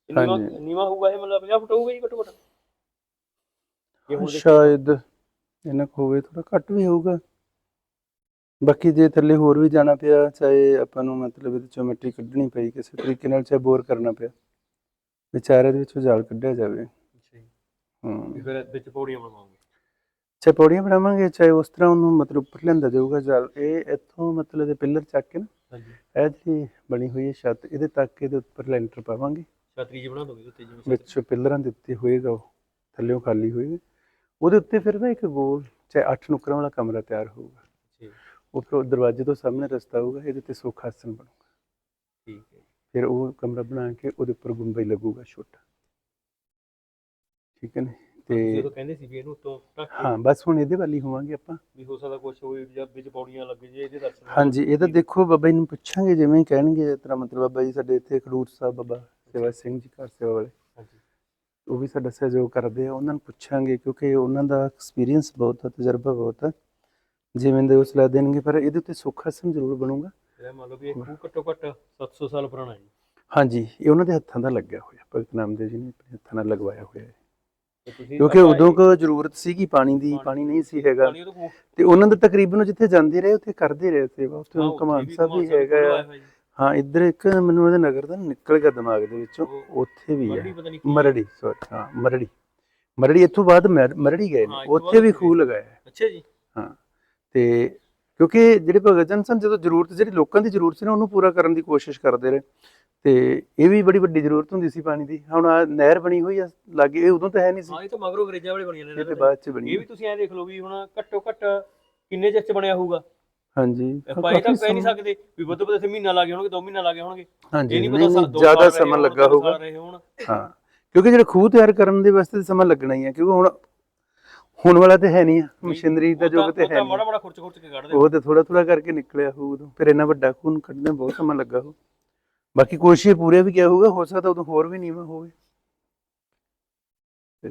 ਨੀਵਾ ਹੋਊਗਾ ਇਹ ਮਤਲਬ 50 ਫੁੱਟ ਹੋਊਗਾ ਜੀ ਘੱਟੋ ਘੱਟ। ਸ਼ਾਇਦ ਇਹਨਾਂ ਕੋ ਹੋਵੇ ਥੋੜਾ ਘੱਟ ਵੀ ਹੋਊਗਾ। ਬਾਕੀ ਜੇ ਥੱਲੇ ਹੋਰ ਵੀ ਜਾਣਾ ਪਿਆ ਚਾਹੇ ਆਪਾਂ ਨੂੰ ਮਤਲਬ ਇਹਦੇ ਚੋਂ ਮਿੱਟੀ ਕੱਢਣੀ ਪਈ ਕਿਸੇ ਤਰੀਕੇ ਨਾਲ ਚਾਹੇ ਬੋਰ ਕਰਨਾ ਪਿਆ। ਵਿਚਾਰੇ ਦੇ ਵਿੱਚੋਂ ਜਾਲ ਕੱਢਿਆ ਜਾਵੇ। ਵੀ ਹੂੰ ਫਿਰ ਵਿੱਚ ਪੌੜੀਆਂ ਬਣਵਾਉਂਗੇ ਚਾਹੇ ਪੌੜੀਆਂ ਬਣਾਵਾਂਗੇ ਚਾਹੇ ਉਸ ਤਰ੍ਹਾਂ ਉਹਨੂੰ ਮਤਲਬ ਉੱਪਰ ਲਿਆਂਦਾ ਜਾਊਗਾ ਜਾਲ। ਇਹ ਇੱਥੋਂ ਮਤਲਬ ਦੇ ਪਿੱਲਰ ਚੱਕ ਕੇ ਨਾ ਹਾਂਜੀ। ਇਹ ਜਿਹੜੀ ਬਣੀ ਹੋਈ ਹੈ ਛੱਤ ਇਹਦੇ ਤੱਕ ਇਹਦੇ ਉੱਪਰ ਲੈਂਟਰ ਪਾਵਾਂਗੇ। ਛਤਰੀ ਜੀ ਬਣਾ ਦੋਗੇ ਉੱਤੇ ਜਿਵੇਂ ਛਤਰੀ। ਵਿੱਚ ਪਿੱਲਰਾਂ ਦੇ ਉੱਤੇ ਹੋਏਗਾ ਉਹ ਥੱਲੇੋਂ ਖਾਲੀ ਹੋਏਗਾ। ਉਹਦੇ ਉੱਤੇ ਫਿਰ ਨਾ ਇੱਕ ਗੋਲ ਚਾਹੇ ਅੱਠ ਨੁਕਰਾਂ ਵਾਲਾ ਕਮਰਾ ਤਿਆਰ ਹੋਊਗਾ। ਜੀ, ਉਹ ਫਿਰ ਉਹ ਦਰਵਾਜ਼ੇ ਤੋਂ ਸਾਹਮਣੇ ਰਸਤਾ ਹੋਊਗਾ ਇਹਦੇ ਤੇ ਸੋਖਾ ਆਸਣ ਬਣੂਗਾ। ਠੀਕ ਹੈ ਫਿਰ ਉਹ ਕਮਰਾ ਬਣਾ ਕੇ ਉਹਦੇ ਉੱਪਰ ਗੁੰਬਈ ਲੱਗੂਗਾ ਛੋਟਾ। ਠੀਕ ਹੈ ਨੇ? ਤੇ ਉਦੋਂ ਕਹਿੰਦੇ ਸੀ ਵੀ ਇਹਨੂੰ ਉੱਤੋਂ ਢੱਕ ਕੇ ਹਾਂ ਬਸ ਹੁਣ ਇਹਦੇ ਵੱਲ ਹੀ ਹੋਵਾਂਗੇ ਆਪਾਂ। ਵੀ ਹੋ ਸਕਦਾ ਕੁਝ ਹੋਏ ਜਾਂ ਵਿੱਚ ਪੌੜੀਆਂ ਲੱਗ ਜੇ ਇਹਦੇ ਦਰਸ਼ਨ ਹਾਂਜੀ ਇਹ ਤਾਂ ਦੇਖੋ ਬਾਬਾ ਜੀ ਨੂੰ ਪੁੱਛਾਂਗੇ ਜਿਵੇਂ ਕਹਿਣਗੇ ਇਸ ਤਰ੍ਹਾਂ ਮਤਲਬ ਬਾਬਾ ਜੀ ਸਾਡੇ ਇੱਥੇ ਖਡੂਰ ਸਾਹਿਬ ਬਾਬਾ ਸੇਵਾ ਸਿੰਘ ਜੀ ਘਰ ਸੇਵਾ ਵਾਲੇ। ਹਾਂਜੀ। ਉਹ ਵੀ ਸਾਡਾ ਸਹਿਯੋਗ ਕਰਦੇ ਆ ਉਹਨਾਂ ਨੂੰ ਪੁੱਛਾਂਗੇ ਕਿਉਂਕਿ ਉਹਨਾਂ ਦਾ ਐਕਸਪੀਰੀਅੰਸ ਬਹੁਤ ਹੈ ਤਜਰਬਾ ਬਹੁਤ ਹੈ ਜਿਵੇਂ ਦੇ ਉਹ ਸਲਾਹ ਦੇਣਗੇ ਪਰ ਇਹਦੇ ਉੱਤੇ ਸੁੱਖ ਆਸਣ ਜ਼ਰੂਰ ਬਣੂਗਾ। ਇਹ ਮੰਨ ਲਓ ਵੀ ਇਹ ਖੂਹ ਘੱਟੋ ਘੱਟ 700 ਸਾਲ ਪੁਰਾਣਾ ਹੈ ਹਾਂਜੀ ਇਹ ਉਹਨਾਂ ਦੇ ਹੱਥਾਂ ਦਾ ਲੱਗਿਆ ਹੋਇਆ ਭਗਤ ਨਾਮਦੇਵ ਜੀ ਨੇ ਆਪਣੇ ਹੱਥਾਂ ਨਾਲ ਲਗਵਾਇਆ ਹੋਇਆ ਹੈ। ਤੇ ਕਿਉਂਕਿ ਉਦੋਂ ਕੋ ਜ਼ਰੂਰਤ ਸੀਗੀ ਪਾਣੀ ਦੀ ਪਾਣੀ ਨਹੀਂ ਸੀ ਹੈਗਾ। ਤੇ ਉਹਨਾਂ ਦੇ ਤਕਰੀਬਨ ਜਿੱਥੇ ਜਾਂਦੇ ਰਹੇ ਉੱਥੇ ਕਰਦੇ ਰਹੇ ਸੇਵਾ। ਉੱਥੇ ਕਮਾਨ ਸਾਹਿਬ ਵੀ ਹੈਗਾ। ਹਾਂ ਇੱਧਰ ਇੱਕ ਮੈਨੂੰ ਉਹਦੇ ਨਗਰ ਦਾ ਨਿਕਲ ਗਿਆ ਦਿਮਾਗ ਦੇ ਵਿੱਚੋਂ। ਉੱਥੇ ਵੀ ਹੈ। ਮਰੜੀ ਸੌਰੀ ਹਾਂ ਮਰੜੀ। ਮਰੜੀ ਇੱਥੋਂ ਬਾਅਦ ਮਰ- ਮਰੜੀ ਗਏ ਨੇ। ਉੱਥੇ ਵੀ ਖੂਹ ਲਗਾਇਆ। ਅੱਛਾ ਜੀ। ਹਾਂ ਤੇ ਕਿਉਂਕਿ ਜਿਹੜੇ ਭਗਤ ਜਨ ਸਨ ਜਦੋਂ ਜ਼ਰੂਰਤ ਜਿਹੜੀ ਲੋਕਾਂ ਦੀ ਜ਼ਰੂਰਤ ਸੀ ਨਾ ਉਹਨੂੰ ਪੂਰਾ ਕਰਨ ਦੀ ਕੋਸ਼ਿਸ਼ ਕਰਦੇ ਰਹੇ। ਤੇ ਇਹ ਵੀ ਬੜੀ ਵੱਡੀ ਜ਼ਰੂਰਤ ਹੁੰਦੀ ਸੀ ਪਾਣੀ ਦੀ। ਹੁਣ ਆ ਨਹਿਰ ਬਣੀ ਹੋਈ ਆ ਲਾਗੇ ਇਹ ਉਦੋਂ ਤਾਂ ਹੈ ਨਹੀਂ ਸੀ। ਹਾਂ ਇਹ ਤਾਂ ਮਗਰੋਂ ਅੰਗਰੇਜ਼ਾਂ ਵਾਲੇ ਬਣੀਆਂ ਨੇ ਇਹ ਤੇ ਬਾਅਦ ਚ। ਬਣੀ ਇਹ ਵੀ ਤੁਸੀਂ ਐਂ ਦੇਖ ਲਓ ਵੀ ਹੁਣ ਘੱਟੋ ਘੱਟ ਕਿੰਨੇ ਚਿਰ ਚ ਬਣਿਆ ਹੋਊਗਾ? ਹਾਂਜੀ। ਇਹ ਤਾਂ ਕਹਿ ਨਹੀਂ ਸਕਦੇ ਵੀ ਵੱਧ ਵੱਧ ਇੱਥੇ ਮਹੀਨਾ ਲੱਗੇ ਹੋਣਗੇ 2 ਮਹੀਨਾ ਲੱਗੇ ਹੋਣਗੇ ਹਾਂਜੀ ਇਹ ਨਹੀਂ ਪਤਾ ਜ਼ਿਆਦਾ ਸਮਾਂ ਲੱਗਾ ਹੋਊਗਾ। ਹਾਂ ਕਿਉਂਕਿ ਜਿਹੜੇ ਖੂਹ ਤਿਆਰ ਕਰਨ ਦੇ ਵਾਸਤੇ ਸਮਾਂ ਲੱਗਣਾ ਹੀ ਹੈ ਕਿਉਂਕਿ ਹੁਣ ਹੁਣ ਵਾਲਾ ਤੇ ਹੈ ਨਹੀਂ ਆ ਮਸ਼ੀਨਰੀ ਦਾ ਤਾਂ- ਯੁੱਗ ਤੇ ਉਹ ਹੈ ਤਾਂ ਨਹੀਂ। ਮਾੜਾ ਮਾੜਾ ਖੁਰਚ ਖੁਰਚ ਕੇ ਕੱਢਦੇ ਉਹ ਤੇ ਥੋੜਾ ਥੋੜਾ ਕਰਕੇ ਨਿਕਲਿਆ ਹੋਊ ਉਦੋਂ ਫਿਰ ਇੰਨਾ ਵੱਡਾ ਖੂਹ ਨੂੰ ਕੱਢਣ ਬਹੁਤ ਸਮਾਂ ਲੱਗਾ ਹੋ ਬਾਕੀ ਕੋਸ਼ਿਸ਼ ਪੂਰੇ ਵੀ ਕਿਹਾ ਹੋਊਗਾ ਹੋ ਸਕਦਾ ਉਦੋਂ ਹੋਰ ਵੀ ਨੀਵਾਂ ਹੋਵੇ। ਤੇ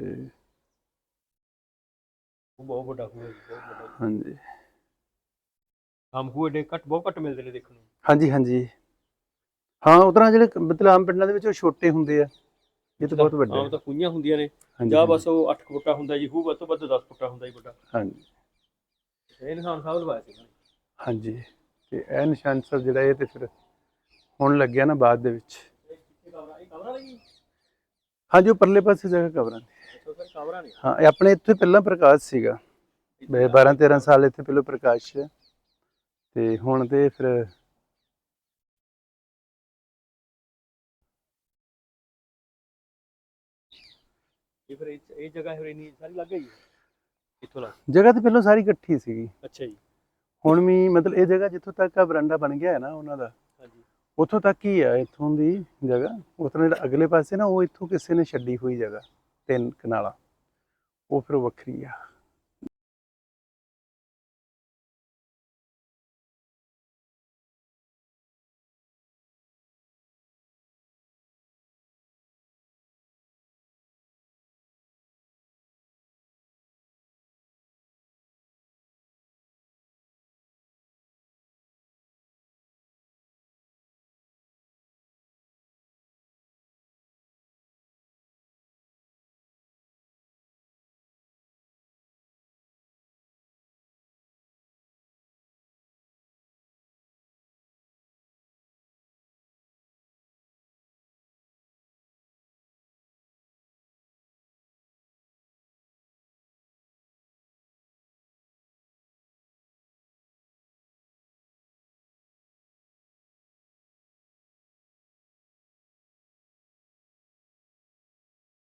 ਉਹ ਬਹੁਤ ਵੱਡਾ ਖੂਹ ਹੈ ਜੀ, ਬਹੁਤ ਵੱਡਾ ਹਾਂਜੀ। ਆਮ ਖੂਹ ਏਡੇ ਘੱਟ ਬਹੁਤ ਘੱਟ ਮਿਲਦੇ ਨੇ ਦੇਖਣ ਨੂੰ। ਹਾਂਜੀ ਹਾਂਜੀ। ਹਾਂ ਉਤਰਾ ਜਿਹੜੇ ਮਤਲਬ ਆਮ ਪਿੰਡਾਂ ਦੇ ਵਿੱਚ ਉਹ ਛੋਟੇ ਹੁੰਦੇ ਆ। ਇਹ ਤਾਂ ਬਹੁਤ ਵੱਡੇ ਆਮ ਤਾਂ ਖੂਹੀਆਂ ਹੁੰਦੀਆਂ ਨੇ। ਹਾਂਜੀ ਜਾਂ ਬਸ ਉਹ 8 ਫੁੱਟਾ ਹੁੰਦਾ ਜੀ ਖੂਹ ਵੱਧ ਤੋਂ ਵੱਧ 10 ਫੁੱਟਾ ਹੁੰਦਾ ਜੀ ਵੱਡਾ। ਹਾਂਜੀ। ਇਹ ਨਿਸ਼ਾਨ ਸਾਹਿਬ ਲਵਾਇਆ ਸੀ ਇਹਨਾਂ ਨੇ। ਹਾਂਜੀ। ਤੇ ਇਹ ਨਿਸ਼ਾਨ ਸਾਹਿਬ ਜਿਹੜਾ ਇਹ ਤੇ ਫਿਰ ਹੁਣ ਲੱਗਿਆ ਨਾ ਬਾਅਦ ਦੇ ਵਿੱਚ। ਹਾਂਜੀ ਉਹ ਪਰਲੇ ਪਾਸੇ ਜਗ੍ਹਾ ਕਬਰਾਂ ਦੀ। ਹਾਂ ਇਹ ਆਪਣੇ ਇੱਥੇ ਪਹਿਲਾਂ ਪ੍ਰਕਾਸ਼ ਸੀਗਾ। 12 13 ਸਾਲ ਇੱਥੇ ਪਹਿਲਾਂ ਪ੍ਰਕਾਸ਼ ਹੈ। ਤੇ ਹੁਣ ਤੇ ਫਿਰ ਇਹ ਫਿਰ ਇਹ ਇਹ ਜਗ੍ਹਾ ਫਿਰ ਇੰਨੀ ਸਾਰੀ ਲੱਗ ਗਈ ਇੱਥੋਂ ਲੱਗ ਜਗ੍ਹਾ ਤੇ ਪਹਿਲਾਂ ਸਾਰੀ ਇਕੱਠੀ ਸੀਗੀ। ਅੱਛਾ ਜੀ। ਹੁਣ ਵੀ ਮਤਲਬ ਇਹ ਜਗ੍ਹਾ ਜਿੱਥੋਂ ਤੱਕ ਆ ਬਰਾਂਡਾ ਬਣ ਗਿਆ ਹੈ ਨਾ ਉਹਨਾਂ ਦਾ। ਉੱਥੋਂ ਤੱਕ ਹੀ ਆ, ਇੱਥੋਂ ਦੀ ਜਗ੍ਹਾ। ਉਤੋਂ ਜਿਹੜਾ ਅਗਲੇ ਪਾਸੇ ਨਾ, ਉਹ ਇੱਥੋਂ ਕਿਸੇ ਨੇ ਛੱਡੀ ਹੋਈ ਜਗ੍ਹਾ, ਤਿੰਨ ਕਨਾਲਾ। ਉਹ ਫਿਰ ਵੱਖਰੀ ਆ।